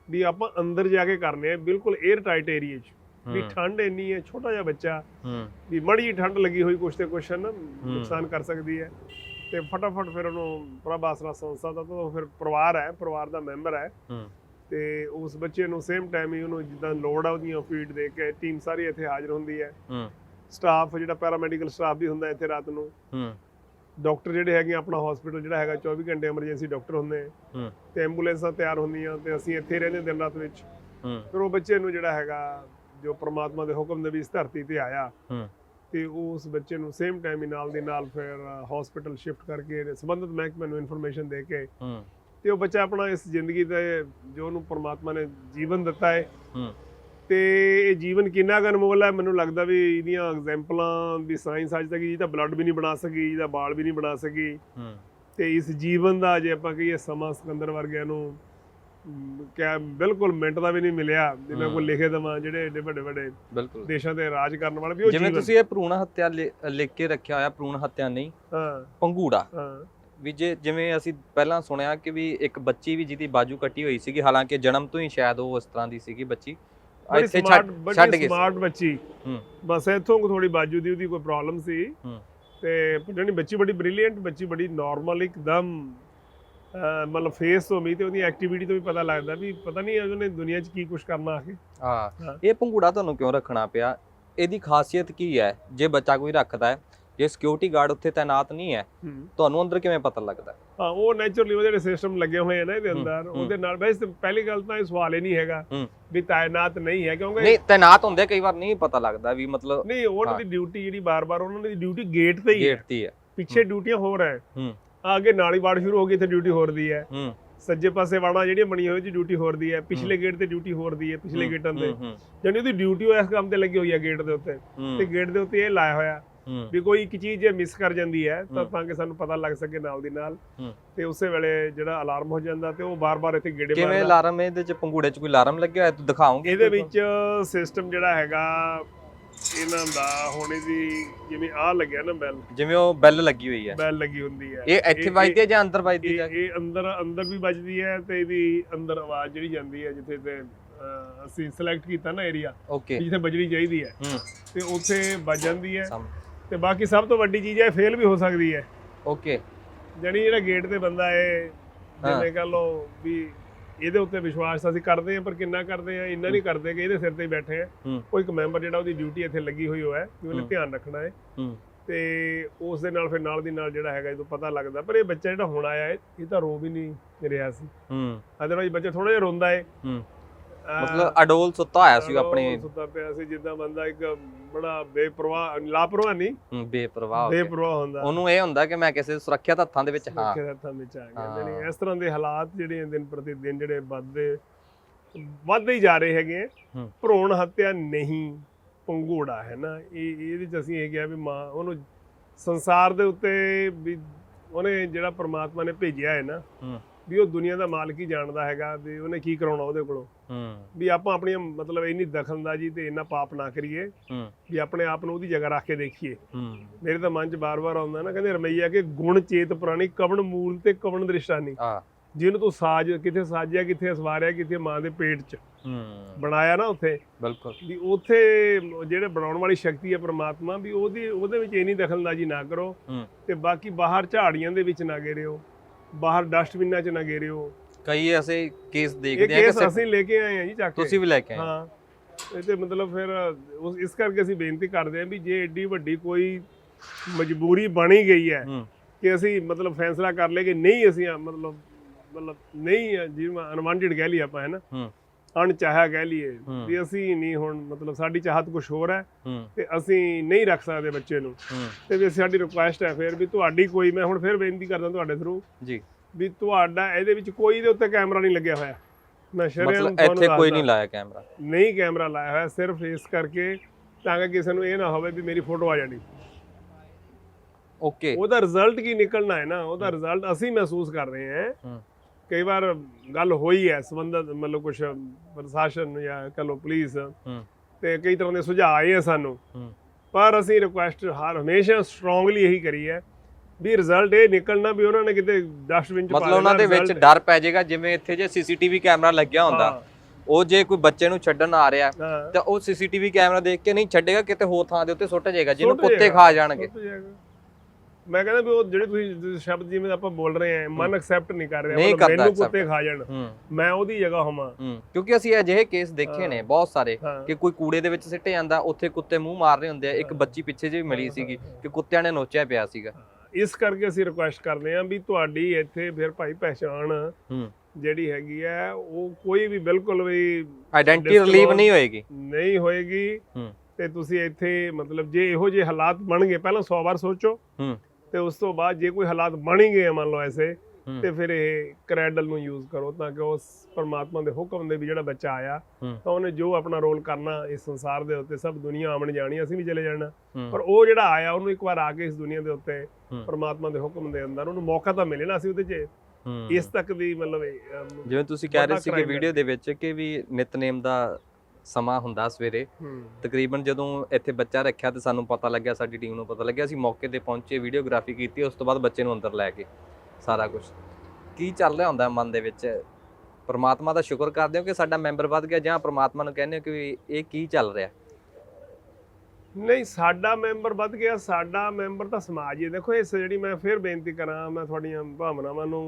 ਵੀ ਆਪਾਂ ਅੰਦਰ ਜਾ ਕੇ ਕਰਨੇ ਆ ਬਿਲਕੁਲ 에ਅਰ ਟਾਈਟ ਏਰੀਆ 'ਚ ਵੀ ਠੰਡ ਇੰਨੀ ਹੈ ਛੋਟਾ ਜਿਹਾ ਬੱਚਾ ਵੀ ਮੜੀ ਠੰਡ ਲੱਗੀ ਹੋਈ ਕੁਛ ਤੇ ਕੁਛ ਨਾ ਨੁਕਸਾਨ ਕਰ ਸਕਦੀ ਹੈ। ਤੇ ਫਟਾਫਟ ਫਿਰ ਉਹਨੂੰ ਪ੍ਰਭ ਆਸਰਾ ਸੰਸਥਾ ਦਾ ਤਾਂ ਫਿਰ ਪਰਿਵਾਰ ਹੈ ਪਰਿਵਾਰ ਦਾ ਮੈਂਬਰ ਹੈ। ਤੇ ਉਸ ਬੱਚੇ ਨੂੰ ਸੇਮ ਟਾਈਮ ਹੀ ਉਹਨੂੰ ਜਿੱਦਾਂ ਲੋੜ ਆ ਉਹਦੀਆਂ ਫੀਡ ਦੇ ਕੇ ਟੀਮ ਸਾਰੀ ਇੱਥੇ ਹਾਜ਼ਰ ਹੁੰਦੀ ਹੂੰ। ਸਟਾਫ ਜਿਹੜਾ ਪੈਰਾਮੈਡੀਕਲ ਸਟਾਫ ਵੀ ਹੁੰਦਾ ਇੱਥੇ ਰਾਤ ਨੂੰ।
ਹੂੰ।
ਡਾਕਟਰ ਜਿਹੜੇ ਹੈਗੇ ਆਪਣਾ ਹਸਪੀਟਲ ਜਿਹੜਾ ਹੈਗਾ 24 ਘੰਟੇ ਐਮਰਜੈਂਸੀ ਡਾਕਟਰ ਹੁੰਦੇ
ਹੂੰ।
ਤੇ ਐਂਬੂਲੈਂਸਾਂ ਤਿਆਰ ਹੁੰਦੀਆਂ ਤੇ ਅਸੀਂ ਇੱਥੇ ਰਹਿੰਦੇ ਦਿਨ ਰਾਤ ਵਿੱਚ।
ਹੂੰ।
ਫਿਰ ਉਹ ਬੱਚੇ ਨੂੰ ਜਿਹੜਾ ਹੈਗਾ ਜੋ ਪ੍ਰਮਾਤਮਾ ਦੇ ਹੁਕਮ ਦੇ ਵੀ ਇਸ ਧਰਤੀ ਤੇ ਆਇਆ।
ਹੂੰ।
ਤੇ ਉਸ ਬੱਚੇ ਨੂੰ ਸੇਮ ਟਾਈਮ ਹੀ ਨਾਲ ਦੀ ਨਾਲ ਫਿਰ ਹਸਪੀਟਲ ਸ਼ਿਫਟ ਕਰਕੇ ਸੰਬੰਧਿਤ ਮਹਿਕਮੇ ਨੂੰ ਇਨਫੋਰਮੇਸ਼ਨ ਦੇ ਕੇ
ਹੂੰ।
ਤੇ ਉਹ ਬੱਚਾ ਆਪਣਾ ਇਸ ਜ਼ਿੰਦਗੀ ਦੇ ਜੋ ਉਹਨੂੰ ਪ੍ਰਮਾਤਮਾ ਨੇ ਜੀਵਨ ਦਿੱਤਾ ਹੈ।
ਹੂੰ।
ਤੇ ਇਹ ਜੀਵਨ ਕਿੰਨਾ ਕੁ ਅਨਮੋਲ ਹੈ? ਮੈਨੂੰ ਲੱਗਦਾ ਵੀ ਇਹਦੀਆਂ ਐਗਜ਼ਾਮਪਲਾਂ ਵੀ ਸਾਇੰਸ ਅੱਜ ਤੱਕ ਜੀ ਤਾਂ ਬਲੱਡ ਵੀ ਨਹੀਂ ਬਣਾ ਸਕੀ ਜਿਹਦਾ ਬਾਲ ਵੀ ਨਹੀਂ ਬਣਾ ਸਕੀ।
ਹੂੰ।
ਤੇ ਇਸ ਜੀਵਨ ਦਾ ਜੇ ਆਪਾਂ ਕਹੀਏ ਸਮਾਂ ਸਿਕੰਦਰ ਵਰਗਿਆਂ ਨੂੰ ਕਿਆ ਬਿਲਕੁਲ ਮਿੰਟ ਦਾ ਵੀ ਨਹੀਂ ਮਿਲਿਆ ਜਿਵੇਂ। ਕੋਈ ਲਿਖੇ ਦਵਾਂ ਜਿਹੜੇ ਏਡੇ ਵੱਡੇ ਵੱਡੇ
ਬਿਲਕੁਲ।
ਦੇਸ਼ਾਂ ਤੇ ਰਾਜ ਕਰਨ ਵਾਲੇ ਵੀ ਉਹ
ਜਿਵੇਂ ਤੁਸੀਂ ਇਹ ਭਰੂਣ ਹੱਤਿਆ ਲਿਖ ਕੇ ਰੱਖਿਆ ਹੋਇਆ ਭਰੂਣ ਹੱਤਿਆ ਨਹੀਂ
ਹਾਂ।
ਪੰਗੂੜਾ।
ਹਾਂ।
ਵੀ ਜੇ ਜਿਵੇਂ ਅਸੀਂ ਪਹਿਲਾਂ ਸੁਣਿਆ ਕਿ ਵੀ ਇੱਕ ਬੱਚੀ ਵੀ ਜਿਹਦੀ ਬਾਜੂ ਕੱਟੀ ਹੋਈ ਸੀਗੀ ਹਾਲਾਂਕਿ ਜਨਮ ਤੋਂ ਹੀ ਸ਼ਾਇਦ ਉਹ ਉਸ ਤਰ੍ਹਾਂ ਦੀ ਸੀਗੀ ਬੱਚੀ ਇੱਥੇ ਛੱਡ ਛੱਡ ਗਏ।
ਸਮਾਰਟ ਬੱਚੀ। ਬਸ ਇੱਥੋਂ ਕੁ ਥੋੜੀ ਬਾਜੂ ਦੀ ਉਹਦੀ ਕੋਈ ਪ੍ਰੋਬਲਮ ਸੀ। ਤੇ ਜਿਹੜੀ ਬੱਚੀ ਬੜੀ ਬ੍ਰਿਲੀਅੰਟ ਬੱਚੀ ਬੜੀ ਨਾਰਮਲ ਇੱਕਦਮ ਮਤਲਬ ਫੇਸ ਤੋਂ ਵੀ ਤੇ ਉਹਦੀ ਐਕਟੀਵਿਟੀ ਤੋਂ ਵੀ ਪਤਾ ਲੱਗਦਾ ਵੀ ਪਤਾ ਨਹੀਂ ਉਹਨੇ ਦੁਨੀਆ 'ਚ ਕੀ ਕੁਝ ਕਰਨਾ ਆ ਕੇ
ਹਾਂ। ਇਹ ਪੰਗੂੜਾ ਤੁਹਾਨੂੰ ਕਿਉਂ ਰੱਖਣਾ ਪਿਆ ਇਹਦੀ ਖਾਸੀਅਤ ਕੀ ਹੈ ਜੇ ਬੱਚਾ ਕੋਈ ਰੱਖਦਾ ਹੈ ਜੇ ਸਿਕਿਉਰਿਟੀ ਗਾਰਡ ਉੱਥੇ ਤਾਇਨਾਤ ਨਹੀਂ ਹੈ ਤੁਹਾਨੂੰ ਅੰਦਰ ਕਿਵੇਂ ਪਤਾ ਲੱਗਦਾ?
ਹਾਂ ਉਹ ਨੇਚਰਲੀ ਉਹ ਜਿਹੜੇ ਸਿਸਟਮ ਲੱਗੇ ਹੋਏ ਆ ਨਾ ਇਹਦੇ ਅੰਦਰ। ਉਹਦੇ ਨਾਲ ਵੈਸੇ ਪਹਿਲੀ ਗੱਲ ਤਾਂ ਇਹ ਸਵਾਲ ਹੀ ਨਹੀਂ ਹੈਗਾ। ਵੀ ਤਾਇਨਾਤ ਨਹੀਂ ਹੈ ਕਿਉਂਕਿ
ਨਹੀਂ ਤਾਇਨਾਤ ਹੁੰਦੇ ਕਈ ਵਾਰ ਨਹੀਂ ਪਤਾ ਲੱਗਦਾ ਵੀ ਮਤਲਬ
ਨਹੀਂ ਉਹਨਾਂ। ਦੀ ਡਿਊਟੀ ਜਿਹੜੀ ਬਾਰ-ਬਾਰ ਉਹਨਾਂ ਦੀ ਡਿਊਟੀ ਗੇਟ ਤੇ ਹੀ ਹੈ।
ਗੇਟ ਤੇ ਹੈ
ਪਿੱਛੇ। ਡਿਊਟੀਆਂ ਹੋਰ ਹੈ। ਅੱਗੇ ਨਾਲ ਬਾੜ ਸ਼ੁਰੂ ਹੋ ਗਈ ਇੱਥੇ ਡਿਊਟੀ ਹੋਰ ਦੀ ਹੈ।
ਹੂੰ।
ਸੱਜੇ ਪਾਸੇ ਵਾਣਾ ਜਿਹੜੀਆਂ ਬਣੀਆਂ ਹੋਈ ਜੀ ਡਿਊਟੀ ਹੋਰ ਦੀ ਹੈ। ਪਿਛਲੇ ਗੇਟ ਤੇ ਡਿਊਟੀ ਹੋਰ ਦੀ ਹੈ ਪਿਛਲੇ ਗੇਟਾਂ ਤੇ। ਜਾਨੀ ਉਹਦੀ ਡਿਊਟੀ ਉਹ ਇਸ ਕੰਮ ਤੇ ਲੱਗੀ ਹੋਈ ਹੈ ਗੇਟ ਦੇ ਉੱਤੇ। ਤੇ ਗੇਟ ਦੇ ਉੱਤੇ ਇਹ ਲਾਇਆ ਹੋਇਆ।
ਹੂੰ,
ਵੀ ਕੋਈ ਇੱਕ ਚੀਜ਼ ਜੇ ਮਿਸ ਕਰ ਜਾਂਦੀ ਹੈ ਤਾਂ। ਤਾਂ ਕਿ ਸਾਨੂੰ ਪਤਾ ਲੱਗ ਸਕੇ ਨਾਲ ਦੀ ਨਾਲ। ਤੇ ਉਸੇ ਵੇਲੇ ਜਿਹੜਾ ਅਲਾਰਮ ਹੋ ਜਾਂਦਾ ਤੇ ਉਹ ਬਾਰ-ਬਾਰ ਇੱਥੇ ਗੇੜੇ
ਕਿਵੇਂ
ਮਾਰਦਾ।
ਅਲਾਰਮ ਇਹਦੇ ਚ ਪੰਗੂੜੇ ਚ ਕੋਈ ਅਲਾਰਮ ਲੱਗਿਆ ਹੋਇਆ? ਤੂੰ ਦਿਖਾਉਂਗੇ
ਇਹਦੇ ਵਿੱਚ ਸਿਸਟਮ ਜਿਹੜਾ ਹੈਗਾ ਇਹਨਾਂ ਦਾ ਹੁਣ ਇਹਦੀ ਜਿਵੇਂ ਆ ਲੱਗਿਆ ਨਾ ਬੈਲ
ਜਿਵੇਂ ਉਹ ਬੈਲ ਲੱਗੀ ਹੋਈ ਹੈ।
ਬੈਲ ਲੱਗੀ ਹੁੰਦੀ ਹੈ।
ਇਹ ਇੱਥੇ ਵੱਜਦੀ ਹੈ ਜਾਂ ਅੰਦਰ ਵੱਜਦੀ ਹੈ
ਇਹ ਅੰਦਰ ਅੰਦਰ ਵੀ ਵੱਜਦੀ ਹੈ ਤੇ ਇਹਦੀ ਅੰਦਰ ਆਵਾਜ਼ ਜਿਹੜੀ ਜਾਂਦੀ ਹੈ ਜਿੱਥੇ ਤੇ ਅਸੀਂ ਸਿਲੈਕਟ ਕੀਤਾ ਨਾ ਏਰੀਆ ਜਿੱਥੇ ਵੱਜਣੀ ਚਾਹੀਦੀ ਹੈ। ਤੇ ਉੱਥੇ ਵੱਜ ਜਾਂਦੀ ਹੈ। ਤੇ ਬਾਕੀ ਸਭ ਤੋਂ ਵੱਡੀ ਚੀਜ਼ ਹੈ ਫੇਲ ਵੀ ਹੋ ਸਕਦੀ ਹੈ।
ਓਕੇ
ਜਾਣੀ ਜਿਹੜਾ ਗੇਟ ਤੇ ਬੰਦਾ ਹੈ। ਜਿਵੇਂ ਕਹ ਲਓ ਵੀ ਇਹਦੇ ਉੱਤੇ ਵਿਸ਼ਵਾਸ ਅਸੀਂ ਕਰਦੇ ਹਾਂ ਪਰ ਕਿੰਨਾ ਕਰਦੇ ਹਾਂ ਇੰਨਾ ਨਹੀਂ ਕਰਦੇ ਕਿ ਇਹਦੇ ਸਿਰ ਤੇ ਹੀ ਬੈਠੇ ਆ।
ਹੂੰ।
ਕੋਈ ਇੱਕ ਮੈਂਬਰ ਜਿਹੜਾ ਉਹਦੀ ਡਿਊਟੀ ਇੱਥੇ ਲੱਗੀ ਹੋਈ ਹੋਇਆ ਕਿ ਉਹਨੇ। ਧਿਆਨ ਰੱਖਣਾ ਹੈ। ਤੇ ਉਸ ਦੇ ਨਾਲ ਫਿਰ ਨਾਲ ਦੀ ਨਾਲ ਜਿਹੜਾ ਹੈਗਾ ਜਦੋਂ ਪਤਾ ਲੱਗਦਾ। ਪਰ ਇਹ ਬੱਚਾ ਜਿਹੜਾ ਹੁਣ ਆਇਆ ਹੈ, ਇਹ ਤਾਂ ਰੋ ਵੀ ਨਹੀਂ ਰਿਹਾ ਸੀ।
ਹੂੰ।
ਅਦਰਵਾਈਜ਼ ਬੱਚਾ ਥੋੜਾ ਜਿਹਾ ਰੋਂਦਾ ਹੈ।
ਮਤਲਬ ਅਡੋਲ ਸੁੱਤਾ ਹੋਇਆ ਸੀ ਆਪਣੀ
ਸੁੱਤਾ ਪਿਆ ਸੀ ਜਿੱਦਾਂ ਬੰਦਾ ਇੱਕ ਬੜਾ ਬੇਪਰਵਾਹ ਲਾਪਰਵਾਹ ਨਹੀਂ
ਬੇਪਰਵਾਹ
ਬੇਪਰਵਾਹ ਹੁੰਦਾ
ਉਹਨੂੰ ਇਹ ਹੁੰਦਾ ਕਿ ਮੈਂ ਕਿਸੇ ਸੁਰੱਖਿਅਤ ਹੱਥਾਂ ਦੇ ਵਿੱਚ ਹਾਂ
ਸੁਰੱਖਿਅਤ ਹੱਥਾਂ ਵਿੱਚ ਆ ਗਿਆ। ਨਹੀਂ ਇਸ ਤਰ੍ਹਾਂ ਦੇ ਹਾਲਾਤ ਜਿਹੜੇ ਦਿਨ ਪ੍ਰਤੀ ਦਿਨ ਜਿਹੜੇ ਵੱਧਦੇ ਵੱਧਦੇ ਹੀ ਜਾ ਰਹੇ ਹੈਗੇ ਆ। ਭਰੂਣ ਹੱਤਿਆ ਨਹੀਂ ਪੰਗੂੜਾ ਹੈ ਨਾ ਇਹ ਇਹਦੇ ਚ ਅਸੀਂ ਇਹ ਕਿਹਾ ਵੀ ਮਾਂ ਉਹਨੂੰ ਸੰਸਾਰ ਦੇ ਉੱਤੇ ਵੀ ਉਹਨੇ ਜਿਹੜਾ ਪ੍ਰਮਾਤਮਾ ਨੇ ਭੇਜਿਆ ਹੈ ਨਾ
ਹੂੰ।
ਵੀ ਉਹ ਦੁਨੀਆ ਦਾ ਮਾਲਕ ਹੀ ਜਾਣਦਾ ਹੈਗਾ ਵੀ ਉਹਨੇ ਕੀ ਕਰਾਉਣਾ ਉਹਦੇ ਕੋਲੋਂ।
ਹੂੰ।
ਵੀ ਆਪਾਂ ਆਪਣੀਆਂ ਮਤਲਬ ਇੰਨੀ ਦਖਲਅੰਦਾਜ਼ੀ ਤੇ ਇੰਨਾ ਪਾਪ ਨਾ ਕਰੀਏ।
ਹੂੰ।
ਵੀ ਆਪਣੇ ਆਪ ਨੂੰ ਉਹਦੀ ਜਗ੍ਹਾ ਰੱਖ ਕੇ ਦੇਖੀਏ।
ਹੂੰ।
ਮੇਰੇ ਤਾਂ ਮਨ 'ਚ ਬਾਰ-ਬਾਰ ਆਉਂਦਾ ਨਾ ਕਹਿੰਦੇ ਰਮਈਆ ਕਿ ਗੁਣ ਚੇਤ ਪੁਰਾਣੀ ਕਵਣ ਮੂਲ ਤੇ ਕਵਣ ਦ੍ਰਿਸ਼ਟਾਨੀ।
ਆ।
ਜਿਹਨੂੰ ਤੂੰ ਸਾਜ ਕਿੱਥੇ ਸਾਜਿਆ ਕਿੱਥੇ ਸਵਾਰਿਆ ਕਿੱਥੇ ਮਾਂ ਦੇ ਪੇਟ 'ਚ।
ਹੂੰ।
ਬਣਾਇਆ ਨਾ ਉੱਥੇ।
ਬਿਲਕੁਲ।
ਵੀ ਉੱਥੇ ਜਿਹੜੇ ਬਣਾਉਣ ਵਾਲੀ ਸ਼ਕਤੀ ਹੈ ਪ੍ਰਮਾਤਮਾ ਵੀ ਉਹਦੀ ਉਹਦੇ ਵਿੱਚ ਇੰਨੀ ਦਖਲਅੰਦਾਜ਼ੀ ਨਾ ਕਰੋ
ਹੂੰ।
ਤੇ ਬਾਕੀ ਬਾਹਰ ਝਾੜੀਆਂ ਦੇ ਵਿੱਚ ਨਾ ਗੇਰਿਓ ਬਾਹਰ ਡਸਟਬਿਨਾਂ 'ਚ ਨਾ ਗੇਰਿਓ।
ਕਈ ਐਸੇ ਕੇਸ
ਇਹ
ਦੇਖਦੇ ਆ ਕਿ
ਕੇਸ ਅਸੀਂ ਲੈ ਕੇ ਆਏ ਹਾਂ ਜੀ ਚੱਕ ਕੇ।
ਤੁਸੀਂ ਵੀ ਲੈ ਕੇ ਆਏ।
ਹਾਂ। ਇਹ ਤੇ ਮਤਲਬ ਫਿਰ ਉਸ ਇਸ ਕਰਕੇ ਅਸੀਂ ਬੇਨਤੀ ਕਰਦੇ ਹਾਂ ਵੀ ਜੇ ਏਡੀ ਵੱਡੀ ਕੋਈ ਮਜਬੂਰੀ ਬਣੀ ਗਈ ਹੈ
ਹੂੰ।
ਕਿ ਅਸੀਂ ਮਤਲਬ ਫੈਸਲਾ ਕਰ ਲਏ ਕਿ ਨਹੀਂ ਅਸੀਂ ਆ ਮਤਲਬ ਮਤਲਬ ਨਹੀਂ ਆ, ਜਿਵੇਂ ਅਨਵਾਂਟਡ ਕਹਿ ਲਈ ਆਪਾਂ ਹੈ ਨਾ?
ਹੂੰ।
ਅਣਚਾਹਿਆ ਕਹਿ ਲਈਏ। ਵੀ ਅਸੀਂ ਨਹੀਂ ਹੁਣ ਮਤਲਬ ਸਾਡੀ ਚਾਹਤ ਕੁਝ ਹੋਰ ਹੈ ਤੇ ਅਸੀਂ ਨਹੀਂ ਰੱਖ ਸਕਦੇ ਬੱਚੇ ਨੂੰ। ਤੇ ਵੀ ਸਾਡੀ ਰਿਕੁਐਸਟ ਹੈ ਫਿਰ ਵੀ ਤੁਹਾਡੀ ਕੋਈ ਮੈਂ ਹੁਣ ਫਿਰ ਬੇਨਤੀ ਕਰਦਾ ਤੁਹਾਡੇ ਥਰੂ
ਜੀ।
ਵੀ ਤੁਹਾਡਾ ਇਹਦੇ ਵਿੱਚ ਕੋਈ ਦੇ ਉੱਤੇ ਕੈਮਰਾ ਨਹੀਂ ਲੱਗਿਆ ਹੋਇਆ। ਮੈਂ
ਮਤਲਬ
ਤੁਹਾਨੂੰ
ਇੱਥੇ ਕੋਈ। ਨਹੀਂ ਲਾਇਆ ਕੈਮਰਾ।
ਨਹੀਂ ਕੈਮਰਾ ਲਾਇਆ ਹੋਇਆ ਸਿਰਫ ਇਸ ਕਰਕੇ ਤਾਂ ਕਿ ਕਿਸੇ ਨੂੰ ਇਹ ਨਾ ਹੋਵੇ ਵੀ ਮੇਰੀ ਫੋਟੋ ਆ ਜਾਣੀ।
ਓਕੇ।
ਉਹਦਾ ਰਿਜ਼ਲਟ ਕੀ ਨਿਕਲਣਾ ਹੈ ਨਾ ਉਹਦਾ ਰਿਜ਼ਲਟ ਅਸੀਂ ਮਹਿਸੂਸ ਕਰ ਰਹੇ ਹੂੰ। ਕਈ ਵਾਰ ਗੱਲ ਹੋਈ ਹੈ ਸੰਬੰਧਤ ਮਤਲਬ ਕੁਝ ਪ੍ਰਸ਼ਾਸਨ ਜਾਂ ਕਹ ਪੁਲਿਸ। ਤੇ ਕਈ ਤਰ੍ਹਾਂ ਦੇ ਸੁਝਾਅ ਆਏ ਸਾਨੂੰ। ਪਰ ਅਸੀਂ ਰਿਕੁਐਸਟ ਹਰ ਹਮੇਸ਼ਾ ਸਟਰੋਂਗਲੀ ਇਹੀ ਕਰੀ ਹੈ ਵੀ ਰਿਜ਼ਲਟ ਇਹ ਨਿਕਲਣਾ ਵੀ ਉਹਨਾਂ ਨੇ ਕਿਤੇ ਡਸਟਬਿਨ ਚ ਪਾ
ਮਤਲਬ ਉਹਨਾਂ ਦੇ ਵਿੱਚ ਡਰ ਪੈ ਜਾਏਗਾ ਜਿਵੇਂ ਇੱਥੇ ਜੇ ਸੀਸੀਟੀਵੀ ਕੈਮਰਾ ਲੱਗਿਆ ਹੁੰਦਾ। ਉਹ ਜੇ ਕੋਈ ਬੱਚੇ ਨੂੰ ਛੱਡਣ ਆ ਰਿਹਾ। ਤਾਂ ਉਹ ਸੀਸੀਟੀਵੀ ਕੈਮਰਾ ਦੇਖ ਕੇ ਨਹੀਂ ਛੱਡੇਗਾ ਕਿਤੇ ਹੋਰ ਥਾਂ ਦੇ ਉੱਤੇ ਸੁੱਟ ਜਾਏਗਾ ਜਿਹਨੂੰ ਕੁੱਤੇ ਖਾ ਜਾਣਗੇ।
ਮੈਂ ਕਹਿੰਦਾ ਵੀ ਉਹ ਜਿਹੜੇ ਤੁਸੀਂ ਸ਼ਬਦ ਜਿਵੇਂ ਆਪਾਂ ਬੋਲ ਰਹੇ ਹਾਂ ਮਨ ਐਕਸੈਪਟ ਨਹੀਂ ਕਰ ਰਿਹਾ ਮਤਲਬ ਮੈਨੂੰ। ਕੁੱਤੇ ਖਾ ਜਾਣ। ਮੈਂ ਉਹਦੀ ਜਗ੍ਹਾ ਹੋਵਾਂ।
ਹੂੰ ਕਿਉਂਕਿ ਅਸੀਂ ਅਜਿਹੇ ਕੇਸ ਦੇਖੇ ਨੇ ਬਹੁਤ ਸਾਰੇ ਕਿ ਕੋਈ ਕੂੜੇ ਦੇ ਵਿੱਚ ਸਿੱਟੇ ਜਾਂਦਾ ਉੱਥੇ ਕੁੱਤੇ ਮੂੰਹ ਮਾਰ ਰਹੇ ਹੁੰਦੇ ਆ ਇੱਕ ਬੱਚੀ ਪਿੱਛੇ ਜਿਹੀ ਮਿਲੀ ਸੀਗੀ ਕਿ ਕੁੱਤਿਆਂ ਨੇ ਨੋਚਿਆ ਪਿਆ ਸੀਗਾ।
ਇਸ ਕਰਕੇ ਅਸੀਂ ਰਿਕੁਐਸਟ ਕਰਦੇ ਹਾਂ ਵੀ ਤੁਹਾਡੀ ਇੱਥੇ ਫਿਰ ਭਾਈ ਪਹਿਚਾਣ ਜਿਹੜੀ ਹੈਗੀ ਹੈ ਉਹ ਕੋਈ ਵੀ ਬਿਲਕੁਲ ਵੀ
ਆਇਡੈਂਟੀ ਰਿਲੀਵ ਨਹੀਂ ਹੋਏਗੀ।
ਨਹੀਂ ਹੋਏਗੀ। ਤੇ ਤੁਸੀਂ ਇੱਥੇ ਮਤਲਬ ਜੇ ਇਹੋ ਜਿਹੇ ਹਾਲਾਤ ਬਣ ਗਏ ਪਹਿਲਾਂ 100 ਵਾਰ ਸੋਚੋ।
ਹੂੰ।
ਤੇ ਉਸ ਤੋਂ ਬਾਅਦ ਜੇ ਕੋਈ ਹਾਲਾਤ ਬਣ ਹੀ ਗਏ ਮੰਨ ਲਓ ਐਸੇ ਤੇ ਫਿਰ ਇਹ ਕਰੈਡਲ ਨੂੰ ਯੂਜ਼ ਕਰੋ ਤਾਂ ਕਿ ਉਸ ਪਰਮਾਤਮਾ ਦੇ ਹੁਕਮ ਦੇ ਵੀ ਜਿਹੜਾ ਬੱਚਾ ਆਇਆ
ਹੂੰ।
ਤਾਂ ਉਹਨੇ ਜੋ ਆਪਣਾ ਰੋਲ ਕਰਨਾ ਇਸ ਸੰਸਾਰ ਦੇ ਉੱਤੇ ਸਭ ਦੁਨੀਆ ਆਮਣ ਜਾਣੀ ਅਸੀਂ ਵੀ ਚਲੇ ਜਾਣਾ
ਹੂੰ
ਪਰ ਉਹ ਜਿਹੜਾ ਆਇਆ ਉਹਨੂੰ ਇੱਕ ਵਾਰ ਆ ਕੇ ਇਸ ਦੁਨੀਆ ਦੇ ਉੱਤੇ
ਹੂੰ।
ਪਰਮਾਤਮਾ ਦੇ ਹੁਕਮ ਦੇ ਅੰਦਰ ਉਹਨੂੰ ਮੌਕਾ ਤਾਂ ਮਿਲੇ ਨਾ ਅਸੀਂ ਉਹਦੇ 'ਚ
ਹੂੰ
ਇਸ ਤੱਕ ਦੀ ਮਤਲਬ ਇਹ, ਅਮ,
ਜਿਵੇਂ ਤੁਸੀਂ ਕਹਿ ਰਹੇ
ਵੱਡਾ
ਸੀ ਕਿ
crime ਹੈ।
ਵੀਡੀਓ ਦੇ ਵਿੱਚ ਕਿ ਵੀ ਨਿਤਨੇਮ ਦਾ ਸਮਾਂ ਹੁੰਦਾ ਸਵੇਰੇ। ਤਕਰੀਬਨ ਜਦੋਂ ਇੱਥੇ ਬੱਚਾ ਰੱਖਿਆ ਤੇ ਸਾਨੂੰ ਪਤਾ ਲੱਗਿਆ ਸਾਡੀ ਟੀਮ ਨੂੰ ਪਤਾ ਲੱਗਿਆ ਅਸੀਂ ਮੌਕੇ ਤੇ ਪਹੁੰਚੇ ਵੀਡੀਓਗ੍ਰਾਫੀ ਕੀਤੀ ਉਸ ਤੋਂ ਬਾਅਦ ਬੱਚੇ ਨੂੰ ਅੰਦਰ ਲੈ ਕੇ ਸਾਰਾ ਕੁਝ ਕੀ ਚੱਲ ਰਿਹਾ ਹੁੰਦਾ ਮਨ ਦੇ ਵਿੱਚ? ਪ੍ਰਮਾਤਮਾ ਦਾ ਸ਼ੁਕਰ ਕਰਦੇ ਹੋ ਕਿ ਸਾਡਾ ਮੈਂਬਰ ਵੱਧ ਗਿਆ ਜਾਂ ਪ੍ਰਮਾਤਮਾ ਨੂੰ ਕਹਿੰਦੇ ਹੋ ਕਿ ਇਹ ਕੀ ਚੱਲ ਰਿਹਾ?
ਨਹੀਂ ਸਾਡਾ ਮੈਂਬਰ ਵੱਧ ਗਿਆ ਸਾਡਾ ਮੈਂਬਰ ਤਾਂ ਸਮਾਜ ਹੀ ਹੈ। ਦੇਖੋ ਇਸ ਜਿਹੜੀ ਮੈਂ ਫਿਰ ਬੇਨਤੀ ਕਰਾਂ ਮੈਂ ਤੁਹਾਡੀਆਂ ਭਾਵਨਾਵਾਂ ਨੂੰ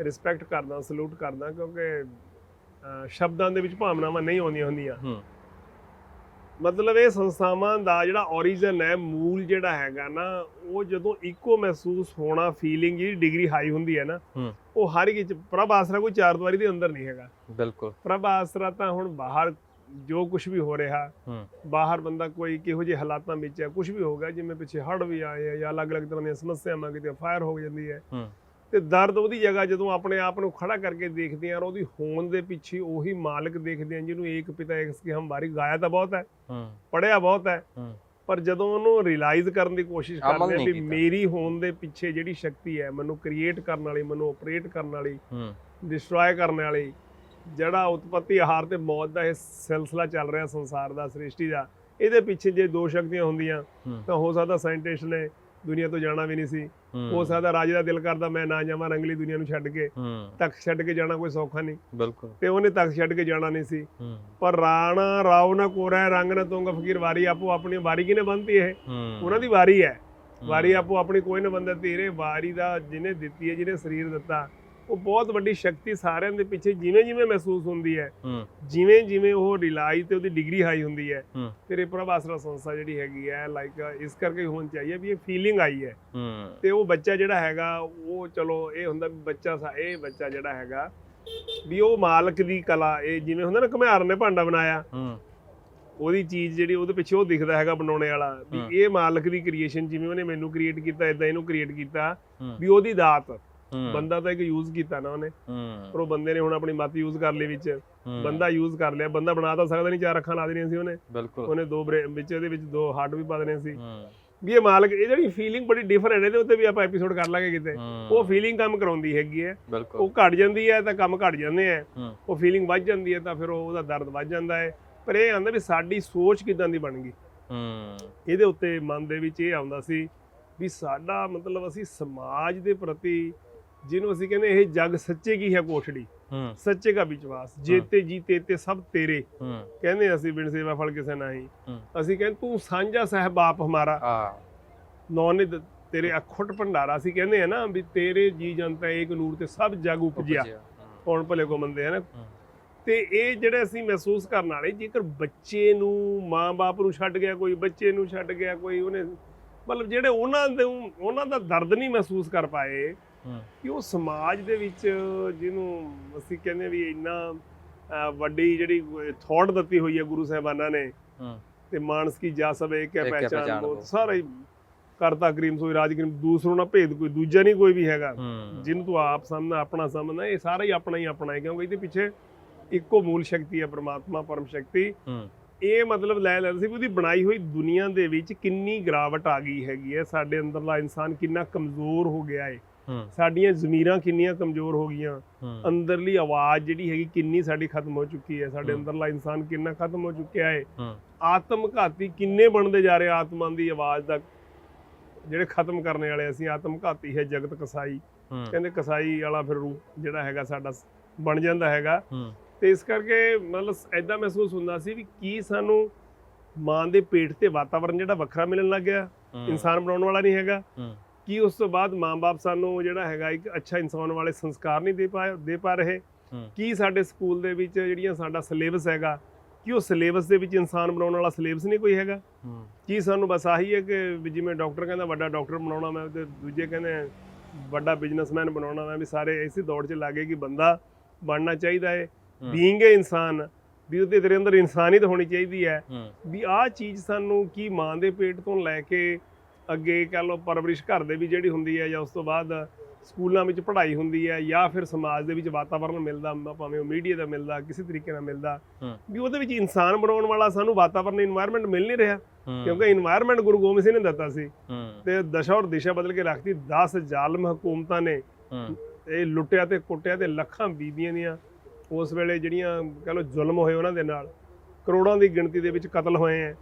ਰਿਸਪੈਕਟ ਕਰਦਾ ਸਲੂਟ ਕਰਦਾ ਕਿਉਂਕਿ ਸ਼ਬਦਾਂ ਦੇ ਵਿੱਚ ਭਾਵਨਾਵਾਂ ਨਹੀਂ ਆਉਂਦੀਆਂ ਹੁੰਦੀਆਂ। ਮਤਲਬ ਇਹ ਸੰਸਥਾਵਾਂ ਦਾ ਜਿਹੜਾ origin ਹੈ ਮੂਲ ਜਿਹੜਾ ਹੈਗਾ ਨਾ ਉਹ ਜਦੋਂ ਇੱਕੋ ਮਹਿਸੂਸ ਹੋਣਾ ਫੀਲਿੰਗ ਜਿਹੜੀ ਡਿਗਰੀ ਹਾਈ ਹੁੰਦੀ ਹੈ ਨਾ। ਉਹ ਹਰ ਇੱਕ ਪ੍ਰਭ ਆਸਰਾ ਕੋਈ ਚਾਰ ਦੀਵਾਰੀ ਦੇ ਅੰਦਰ ਨਹੀਂ ਹੈਗਾ।
ਬਿਲਕੁਲ।
ਪ੍ਰਭ ਆਸਰਾ ਤਾਂ ਹੁਣ ਬਾਹਰ ਜੋ ਕੁਝ ਵੀ ਹੋ ਰਿਹਾ ਬਾਹਰ ਬੰਦਾ ਕੋਈ ਕਿਹੋ ਜਿਹੇ ਹਾਲਾਤਾਂ ਵਿੱਚ ਹੈ ਕੁਝ ਵੀ ਹੋ ਗਿਆ ਜਿਵੇਂ ਪਿੱਛੇ ਹੜ੍ਹ ਵੀ ਆਏ ਆ ਜਾਂ ਅਲੱਗ-ਅਲੱਗ ਤਰ੍ਹਾਂ ਦੀਆਂ ਸਮੱਸਿਆਵਾਂ ਕਿਤੇ ਫਾਇਰ ਹੋ ਜਾਂਦੀ
ਹੂੰ।
ਤੇ ਦਰਦ ਉਹਦੀ ਜਗ੍ਹਾ ਜਦੋਂ ਆਪਣੇ ਆਪ ਨੂੰ ਖੜਾ ਕਰਕੇ ਦੇਖਦੇ ਆ ਔਰ ਉਹਦੀ ਹੋਣ ਦੇ ਪਿੱਛੇ ਉਹੀ ਮਾਲਕ ਦੇਖਦੇ ਆ ਜਿਹਨੂੰ ਏਕ ਪਿਤਾ ਏਕ ਕੀ ਹਮ ਬਾਰੀ ਗਾਇਆ ਤਾਂ ਬਹੁਤ ਹੈ
ਹੂੰ।
ਪੜਿਆ ਬਹੁਤ ਹੈ
ਹੂੰ।
ਪਰ ਜਦੋਂ ਉਹਨੂੰ ਰਿਅਲਾਈਜ਼ ਕਰਨ ਦੀ ਕੋਸ਼ਿਸ਼ ਕਰਦੇ ਆ ਵੀ। ਮੇਰੀ ਹੋਣ ਦੇ ਪਿੱਛੇ ਜਿਹੜੀ ਸ਼ਕਤੀ ਹੈ ਮੈਨੂੰ ਕ੍ਰੀਏਟ ਕਰਨ ਵਾਲੀ ਮੈਨੂੰ ਆਪਰੇਟ ਕਰਨ ਵਾਲੀ
ਹੂੰ।
ਡਿਸਟਰੋਏ ਕਰਨ ਵਾਲੀ ਜਿਹੜਾ ਉਤਪਤੀ ਆਹਾਰ ਤੇ ਮੌਤ ਦਾ ਇਹ ਸਿਲਸਿਲਾ ਚੱਲ ਰਿਹਾ ਸੰਸਾਰ ਦਾ ਸ੍ਰਿਸ਼ਟੀ ਦਾ ਇਹਦੇ ਪਿੱਛੇ ਜੇ ਦੋ ਸ਼ਕਤੀਆਂ ਹੁੰਦੀਆਂ ਤਾਂ ਹੋ ਸਕਦਾ ਸਾਇੰਟਿਸਟ ਨੇ ਦੁਨੀਆ ਤੋਂ ਜਾਣਾ ਵੀ ਨਹੀਂ ਸੀ।
ਹੂੰ।
ਸਕਦਾ ਰਾਜੇ ਦਾ ਦਿਲ ਕਰਦਾ ਮੈਂ ਨਾ ਜਾਵਾਂ ਰੰਗਲੀ ਦੁਨੀਆ ਨੂੰ ਛੱਡ ਕੇ। ਤੱਕ ਛੱਡ ਕੇ ਜਾਣਾ ਕੋਈ ਸੌਖਾ ਨਹੀਂ।
ਬਿਲਕੁਲ।
ਤੇ ਉਹਨੇ ਤੱਕ ਛੱਡ ਕੇ ਜਾਣਾ ਨਹੀਂ ਸੀ। ਪਰ ਰਾਣਾ ਰਾਵ ਨਾ ਕੋਰਾ ਰੰਗ ਨਾ ਤੁੰਗ ਫਕੀਰ ਵਾਰੀ ਆਪੋ ਆਪਣੀ ਵਾਰੀ ਕਿਨੇ ਬੰਨਤੀ ਇਹ?
ਹੂੰ।
ਉਹਨਾਂ ਦੀ ਵਾਰੀ ਹੈ।
ਹੂੰ।
ਵਾਰੀ ਆਪੋ ਆਪਣੀ ਕੋਈ ਨਾ ਬੰਦਾ ਤੇਰੇ ਵਾਰੀ ਦਾ ਜਿਹਨੇ ਦਿੱਤੀ ਹੈ ਜਿਹਨੇ ਸਰੀਰ ਦਿੱਤਾ ਉਹ ਬਹੁਤ ਵੱਡੀ ਸ਼ਕਤੀ ਸਾਰਿਆਂ ਦੇ ਪਿੱਛੇ ਜਿਵੇਂ ਜਿਵੇਂ ਮਹਿਸੂਸ ਹੁੰਦੀ ਹੈ ਜਿਵੇਂ ਜਿਵੇਂ ਉਹ ਰਿਲਾਈਜ਼ ਤੇ ਉਹਦੀ ਡਿਗਰੀ ਹਾਈ ਹੁੰਦੀ ਹੈ। ਫਿਰ ਇਹ ਪ੍ਰਭ ਆਸਰਾ ਸੰਸਥਾ ਜਿਹੜੀ ਹੈਗੀ ਹੈ ਲਾਈਕ ਇਸ ਕਰਕੇ ਹੋਣੀ ਚਾਹੀਏ ਵੀ ਇਹ ਫੀਲਿੰਗ ਆਈ ਹੈ ਤੇ ਉਹ ਬੱਚਾ ਜਿਹੜਾ ਹੈਗਾ ਉਹ ਚਲੋ ਇਹ ਹੁੰਦਾ ਵੀ ਬੱਚਾ ਸਾ ਇਹ ਬੱਚਾ ਜਿਹੜਾ ਹੈਗਾ ਵੀ ਉਹ ਮਾਲਕ ਦੀ ਕਲਾ ਇਹ ਜਿਵੇਂ ਹੁੰਦਾ ਨਾ ਘੁਮਿਆਰ ਨੇ ਭਾਂਡਾ ਬਣਾਇਆ ਉਹਦੀ ਚੀਜ਼ ਜਿਹੜੀ ਉਹਦੇ ਪਿੱਛੇ ਉਹ ਦਿਖਦਾ ਹੈਗਾ ਬਣਾਉਣੇ ਵਾਲਾ ਵੀ। ਇਹ ਮਾਲਕ ਦੀ ਕ੍ਰੀਏਸ਼ਨ ਜਿਵੇਂ ਉਹਨੇ ਮੈਨੂੰ ਕ੍ਰੀਏਟ ਕੀਤਾ ਇਦਾਂ ਇਹਨੂੰ ਕ੍ਰੀਏਟ ਕੀਤਾ। ਵੀ ਉਹਦੀ ਦਾਤ ਬੰਦਾ ਤਾਂ ਇੱਕ ਯੂਜ਼ ਕੀਤਾ ਨਾ ਉਹਨੇ। ਪਰ ਉਹ ਬੰਦੇ ਨੇ ਹੁਣ ਆਪਣੀ ਮੱਤ ਯੂਜ਼ ਕਰ ਲਈ ਵਿੱਚ। ਬੰਦਾ ਯੂਜ਼ ਕਰ ਲਿਆ। ਬੰਦਾ ਬਣਾ ਤਾਂ ਸਕਦਾ ਨਹੀਂ ਚਾਰ ਅੱਖਾਂ ਲਾ ਦੇਣੀਆਂ ਸੀ ਉਹਨੇ। ਉਹਨੇ ਦੋ ਵਿੱਚ ਇਹਦੇ ਵਿੱਚ ਦੋ ਹਾਰਟ ਵੀ ਪਾ ਦੇਣੇ ਸੀ। ਵੀ ਇਹ ਮਾਲਕ ਇਹ ਜਿਹੜੀ ਫੀਲਿੰਗ ਬੜੀ ਡਿਫਰੈਂਟ ਹੈ ਇਹਦੇ ਉੱਤੇ ਵੀ ਆਪਾਂ ਐਪੀਸੋਡ ਕਰ ਲਾਂਗੇ ਕਿਤੇ। ਉਹ ਫੀਲਿੰਗ ਕੰਮ ਕਰਾਉਂਦੀ ਹੈਗੀ ਹੈ। ਉਹ ਘਟ ਜਾਂਦੀ ਹੈ ਤਾਂ ਕੰਮ ਘਟ ਜਾਂਦੇ ਆ ਉਹ ਫੀਲਿੰਗ ਵੱਧ ਜਾਂਦੀ ਹੈ ਤਾਂ ਫਿਰ ਉਹ- ਉਹਦਾ ਦਰਦ ਵੱਧ ਜਾਂਦਾ ਹੈ। ਪਰ ਇਹ ਆਂਦਾ ਵੀ ਸਾਡੀ ਸੋਚ ਕਿਦਾਂ ਦੀ ਬਣ ਗਈ। ਇਹਦੇ ਉੱਤੇ ਮਨ ਦੇ ਵਿੱਚ ਇਹ ਆਉਂਦਾ ਸੀ ਵੀ ਸਾਡਾ ਮਤਲਬ ਅਸੀਂ ਸਮਾਜ ਦੇ ਪ੍ਰਤੀ ਜਿਹਨੂੰ ਅਸੀਂ ਕਹਿੰਦੇ ਇਹ ਜੱਗ ਸੱਚੇ ਕੀ ਹੈ ਕੋਠੜੀ? ਸੱਚੇ ਦਾ ਵਿਸ਼ਵਾਸ। ਜੇਤੇ ਜੀਤੇ ਤੇ ਸਭ ਤੇਰੇ। ਕਹਿੰਦੇ ਅਸੀਂ ਬਿਨ ਸੇਵਾ ਫਲ ਕਿਸੇ ਨਹੀਂ। ਅਸੀਂ ਕਹਿੰਦੇ ਤੂੰ ਸਾਂਝਾ ਸਹਿ ਬਾਪ ਹਮਾਰਾ।
ਆ
ਨੌਨੇ ਤੇਰੇ ਅਖੁੱਟ ਭੰਡਾਰਾ। ਅਸੀਂ ਕਹਿੰਦੇ ਆ ਨਾ ਵੀ ਤੇਰੇ ਜੀ ਜਨਤਾ ਏਕ ਨੂਰ ਤੇ ਸਭ ਜਗ ਉਪਜਿਆ। ਕੌਣ ਭਲੇ ਕੋ ਮੰਦੇ ਹੈ ਨਾ। ਤੇ ਇਹ ਜਿਹੜੇ ਅਸੀਂ ਮਹਿਸੂਸ ਕਰਨ ਵਾਲੇ ਜੇਕਰ ਬੱਚੇ ਨੂੰ ਮਾਂ-ਬਾਪ ਨੂੰ ਛੱਡ ਗਿਆ ਕੋਈ ਬੱਚੇ ਨੂੰ ਛੱਡ ਗਿਆ ਕੋਈ ਉਹਨੇ ਮਤਲਬ ਜਿਹੜੇ ਉਹਨਾਂ ਦੇ ਉਹਨਾਂ ਦਾ ਦਰਦ ਨਹੀਂ ਮਹਿਸੂਸ ਕਰ ਪਾਏ ਕਿ ਉਹ ਸਮਾਜ ਦੇ ਵਿੱਚ ਜਿਹਨੂੰ ਅਸੀਂ ਕਹਿੰਦੇ ਵੀ ਇੰਨਾ ਵੱਡੀ ਜਿਹੜੀ ਥੌਟ ਦਿੱਤੀ ਹੋਈ ਹੈ ਗੁਰੂ ਸਾਹਿਬਾਨਾਂ ਨੇ
ਹੂੰ।
ਤੇ ਮਾਨਸ ਕੀ ਜਾ ਸਭ ਇੱਕ ਹੈ
ਇੱਕ ਹੈ
ਪਹਿਚਾਨ ਬਹੁਤ। ਸਾਰਾ ਕਰਤਾ ਕਰੀਮ ਸੋਈ ਰਾਜ ਕਰੀਮ ਦੂਸਰੋਂ ਨਾ ਭੇਦ ਕੋਈ ਦੂਜਾ ਨਹੀਂ ਕੋਈ ਵੀ ਹੈਗਾ। ਜਿਹਨੂੰ ਤੂੰ ਆਪ ਸਮਝਣਾ ਆਪਣਾ ਸਮਝਣਾ ਇਹ ਸਾਰਾ ਹੀ ਆਪਣਾ ਹੀ ਆਪਣਾ ਹੈ ਕਿਉਂਕਿ ਇਹਦੇ ਪਿੱਛੇ ਇੱਕੋ ਮੂਲ ਸ਼ਕਤੀ ਹੈ ਪ੍ਰਮਾਤਮਾ ਪਰਮ ਸ਼ਕਤੀ। ਇਹ ਮਤਲਬ ਲੈ ਲੈਂਦਾ ਸੀ ਉਹਦੀ ਬਣਾਈ ਹੋਈ ਦੁਨੀਆ ਦੇ ਵਿੱਚ ਕਿੰਨੀ ਗਿਰਾਵਟ ਆ ਗਈ ਹੈਗੀ ਹੈ ਸਾਡੇ ਅੰਦਰਲਾ ਇਨਸਾਨ ਕਿੰਨਾ ਕਮਜ਼ੋਰ ਹੋ ਗਿਆ ਹੂੰ। ਸਾਡੀਆਂ ਜ਼ਮੀਰਾਂ ਕਿੰਨੀਆਂ ਕਮਜ਼ੋਰ ਹੋ ਗਈਆਂ। ਅੰਦਰਲੀ ਆਵਾਜ਼ ਜਿਹੜੀ ਹੈਗੀ ਕਿੰਨੀ ਸਾਡੀ ਖਤਮ ਹੋ ਚੁੱਕੀ ਹੈ। ਸਾਡੇ। ਅੰਦਰਲਾ ਇਨਸਾਨ ਕਿੰਨਾ ਖਤਮ ਹੋ ਚੁੱਕਿਆ ਹੈ।
ਹੂੰ।
ਆਤਮਘਾਤੀ ਕਿੰਨੇ ਬਣਦੇ ਜਾ ਰਹੇ ਆਤਮਾ ਦੀ ਆਵਾਜ਼ ਦਾ? ਜਿਹੜੇ ਖਤਮ ਕਰਨੇ ਵਾਲੇ ਅਸੀਂ ਆਤਮਘਾਤੀ ਹੈ ਜਗਤ ਕਸਾਈ। ਕਹਿੰਦੇ ਕਸਾਈ ਵਾਲਾ ਫਿਰ ਰੂਪ ਜਿਹੜਾ ਹੈਗਾ ਸਾਡਾ ਬਣ ਜਾਂਦਾ ਹੈਗਾ। ਤੇ ਇਸ ਕਰਕੇ ਮਤਲਬ ਐਦਾਂ ਮਹਿਸੂਸ ਹੁੰਦਾ ਸੀ ਵੀ ਕੀ ਸਾਨੂੰ ਮਾਂ ਦੇ ਪੇਟ ਤੇ ਵਾਤਾਵਰਣ ਜਿਹੜਾ ਵੱਖਰਾ ਮਿਲਣ ਲੱਗ ਗਿਆ। ਇਨਸਾਨ ਬਣਾਉਣ ਵਾਲਾ ਨਹੀਂ ਹੈਗਾ। ਕੀ ਉਸ ਤੋਂ ਬਾਅਦ ਮਾਂ-ਬਾਪ ਸਾਨੂੰ ਜਿਹੜਾ ਹੈਗਾ ਇੱਕ ਅੱਛਾ ਇਨਸਾਨ ਵਾਲੇ ਸੰਸਕਾਰ ਨਹੀਂ ਦੇ ਪਾ ਦੇ ਪਾ ਰਹੇ। ਕੀ ਸਾਡੇ ਸਕੂਲ ਦੇ ਵਿੱਚ ਜਿਹੜੀਆਂ ਸਾਡਾ ਸਿਲੇਬਸ ਹੈਗਾ ਕੀ ਉਹ ਸਿਲੇਬਸ ਦੇ ਵਿੱਚ ਇਨਸਾਨ ਬਣਾਉਣ ਵਾਲਾ ਸਿਲੇਬਸ ਨਹੀਂ ਕੋਈ ਹੈਗਾ? ਕੀ ਸਾਨੂੰ ਬਸ ਆਹੀ ਹੈ ਕਿ ਜਿਵੇਂ ਡਾਕਟਰ ਕਹਿੰਦਾ ਵੱਡਾ ਡਾਕਟਰ ਬਣਾਉਣਾ ਮੈਂ ਤੇ ਦੂਜੇ ਕਹਿੰਦੇ ਵੱਡਾ ਬਿਜ਼ਨਸਮੈਨ ਬਣਾਉਣਾ ਮੈਂ ਵੀ ਸਾਰੇ ਇਸੇ ਦੌੜ 'ਚ ਲੱਗੇ ਕਿ ਬੰਦਾ ਬਣਨਾ ਚਾਹੀਦਾ ਹੈ। ਬੀਇੰਗ ਏ ਇਨਸਾਨ ਵੀ ਉਹਦੇ ਤੇਰੇ ਅੰਦਰ ਇਨਸਾਨੀਅਤ ਹੋਣੀ ਚਾਹੀਦੀ ਹੂੰ। ਵੀ ਆਹ ਚੀਜ਼ ਸਾਨੂੰ ਕੀ ਮਾਂ ਦੇ ਪੇਟ ਤੋਂ ਲੈ ਕੇ ਅੱਗੇ ਕਹ ਲਓ ਪਰਵਰਿਸ਼ ਘਰ ਦੇ ਵੀ ਜਿਹੜੀ ਹੁੰਦੀ ਹੈ ਜਾਂ ਉਸ ਤੋਂ ਬਾਅਦ ਸਕੂਲਾਂ ਵਿੱਚ ਪੜ੍ਹਾਈ ਹੁੰਦੀ ਹੈ ਜਾਂ ਫਿਰ ਸਮਾਜ ਦੇ ਵਿੱਚ ਵਾਤਾਵਰਣ ਮਿਲਦਾ ਭਾਵੇਂ ਉਹ ਮੀਡੀਆ ਦਾ ਮਿਲਦਾ ਕਿਸੇ ਤਰੀਕੇ ਨਾਲ ਮਿਲਦਾ। ਵੀ ਉਹਦੇ ਵਿੱਚ ਇਨਸਾਨ ਬਣਾਉਣ ਵਾਲਾ ਸਾਨੂੰ ਵਾਤਾਵਰਣ ਇਨਵਾਇਰਨਮੈਂਟ ਮਿਲ ਨਹੀਂ ਰਿਹਾ। ਕਿਉਂਕਿ ਇਨਵਾਇਰਨਮੈਂਟ ਗੁਰੂ ਗੋਬਿੰਦ ਸਿੰਘ ਨੇ ਦਿੱਤਾ ਸੀ। ਤੇ ਦਸ਼ਾ ਔਰ ਦਿਸ਼ਾ ਬਦਲ ਕੇ ਰੱਖਤੀ। 10 ਜ਼ਾਲਮ ਹਕੂਮਤਾਂ ਨੇ ਇਹ ਲੁੱਟਿਆ ਤੇ ਕੁੱਟਿਆ ਤੇ ਲੱਖਾਂ ਬੀਬੀਆਂ ਦੀਆਂ ਉਸ ਵੇਲੇ ਜਿਹੜੀਆਂ ਕਹ ਲਓ ਜ਼ੁਲਮ ਹੋਏ ਉਹਨਾਂ ਦੇ ਨਾਲ ਕਰੋੜਾਂ ਦੀ ਗਿਣਤੀ ਦੇ ਵਿੱਚ ਕਤਲ ਹੋਏ ਆ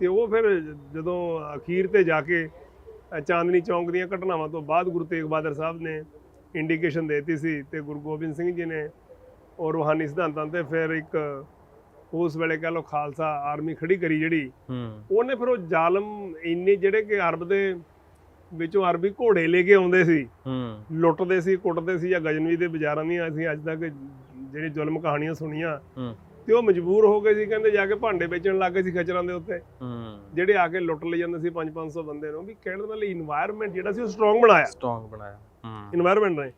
ਤੇ ਉਹ ਫਿਰ ਜਦੋਂ ਅਖੀਰ ਤੇ ਜਾ ਕੇ ਚਾਂਦਨੀ ਚੌਂਕ ਦੀਆਂ ਘਟਨਾਵਾਂ ਤੋਂ ਬਾਅਦ ਗੁਰੂ ਤੇਗ ਬਹਾਦਰ ਸਾਹਿਬ ਨੇ ਇੰਡੀਕੇਸ਼ਨ ਦੇਤੀ ਸੀ ਤੇ ਗੁਰੂ ਗੋਬਿੰਦ ਸਿੰਘ ਜੀ ਨੇ ਉਹ ਰੂਹਾਨੀ ਸਿਧਾਂਤਾਂ ਤੇ ਫਿਰ ਇੱਕ ਉਸ ਵੇਲੇ ਕਹ ਲਓ ਖਾਲਸਾ ਆਰਮੀ ਖੜੀ ਕਰੀ ਜਿਹੜੀ
ਹੂੰ।
ਉਹਨੇ ਫਿਰ ਉਹ ਜ਼ਾਲਮ ਇੰਨੇ ਜਿਹੜੇ ਕਿ ਅਰਬ ਦੇ ਵਿੱਚੋਂ ਅਰਬੀ ਘੋੜੇ ਲੈ ਕੇ ਆਉਂਦੇ ਸੀ
ਹੂੰ।
ਲੁੱਟਦੇ ਸੀ ਕੁੱਟਦੇ ਸੀ ਜਾਂ ਗਜਨਵੀ ਦੇ ਬਾਜ਼ਾਰਾਂ ਦੀਆਂ ਅਸੀਂ ਅੱਜ ਤੱਕ ਜਿਹੜੀ ਜ਼ੁਲਮ ਕਹਾਣੀਆਂ ਸੁਣੀਆਂ ਤੇ ਉਹ ਮਜਬੂਰ ਹੋ ਗਏ ਸੀ ਕਹਿੰਦੇ ਜਾ ਕੇ ਭਾਂਡੇ ਵੇਚਣ ਲੱਗ ਗਏ ਸੀ ਖਚਰਾਂ ਦੇ ਉੱਤੇ।
ਹੂੰ।
ਜਿਹੜੇ ਆ ਕੇ ਲੁੱਟ ਲੈ ਜਾਂਦੇ ਸੀ 5-500 ਬੰਦੇ ਨੂੰ ਵੀ ਕਹਿਣ ਦਾ ਮਤਲਬ ਇਨਵਾਇਰਨਮੈਂਟ ਜਿਹੜਾ ਸੀ ਉਹ ਸਟਰੋਂਗ ਬਣਾਇਆ।
ਸਟਰੋਂਗ ਬਣਾਇਆ ਹੂੰ।
ਇਨਵਾਇਰਨਮੈਂਟ ਨੇ।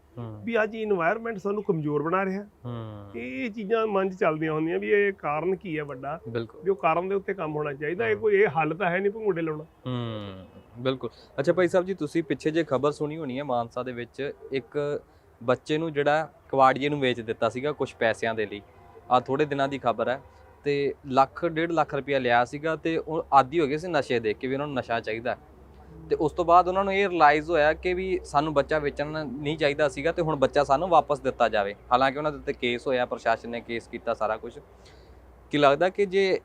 ਵੀ ਅੱਜ ਇਨਵਾਇਰਨਮੈਂਟ ਸਾਨੂੰ ਕਮਜ਼ੋਰ ਬਣਾ ਰਿਹਾ।
ਹੂੰ।
ਇਹ ਚੀਜ਼ਾਂ ਮਨ 'ਚ ਚੱਲਦੀਆਂ ਹੁੰਦੀਆਂ ਵੀ ਇਹ ਕਾਰਨ ਕੀ ਹੈ ਵੱਡਾ? ਵੀ ਉਹ ਕਾਰਨ ਦੇ ਉੱਤੇ ਕੰਮ ਹੋਣਾ ਚਾਹੀਦਾ ਇਹ। ਕੋਈ ਇਹ ਹੱਲ ਤਾਂ ਹੈ ਨਹੀਂ ਭੰਗੂੜੇ ਲਾਉਣਾ।
ਹੂੰ ਬਿਲਕੁਲ। ਅੱਛਾ ਭਾਈ ਸਾਹਿਬ ਜੀ ਤੁਸੀਂ ਪਿੱਛੇ ਜੇ ਖਬਰ ਸੁਣੀ ਹੋਣੀ ਹੈ ਮਾਨਸਾ ਦੇ ਵਿੱਚ ਇੱਕ ਬੱਚੇ ਨੂੰ ਜਿਹੜਾ ਕਵਾੜੀਏ ਨੂੰ ਵੇਚ ਦਿੱਤਾ ਸੀਗਾ ਕੁਝ ਪੈਸਿਆਂ ਦੇ ਲਈ। ਆ ਥੋੜੇ ਦਿਨਾਂ ਦੀ ਖਬਰ ਹੈ ਤੇ ਲੱਖ, ਡੇਢ ਲੱਖ ਰੁਪਇਆ ਲਿਆ ਸੀਗਾ ਤੇ ਉਹ ਆਦੀ ਹੋ ਗਏ ਸੀ ਨਸ਼ੇ ਦੇ ਕੇ ਵੀ ਉਹਨਾਂ ਨੂੰ ਨਸ਼ਾ ਚਾਹੀਦਾ ਹੈ। ਤੇ ਉਸ ਤੋਂ ਬਾਅਦ ਉਹਨਾਂ ਨੂੰ ਇਹ ਰਿਅਲਾਈਜ਼ ਹੋਇਆ ਕਿ ਵੀ ਸਾਨੂੰ ਬੱਚਾ ਵੇਚਣਾ ਨਹੀਂ ਚਾਹੀਦਾ ਸੀਗਾ ਤੇ ਹੁਣ ਬੱਚਾ ਸਾਨੂੰ ਵਾਪਸ ਦਿੱਤਾ ਜਾਵੇ। ਹਾਲਾਂਕਿ ਉਹਨਾਂ ਦੇ ਉੱਤੇ ਕੇਸ ਹੋਇਆ, ਪ੍ਰਸ਼ਾਸਨ ਨੇ ਕੇਸ ਕੀਤਾ ਸਾਰਾ ਕੁਝ ਕੀ ਲੱਗਦਾ ਕਿ ਜੇ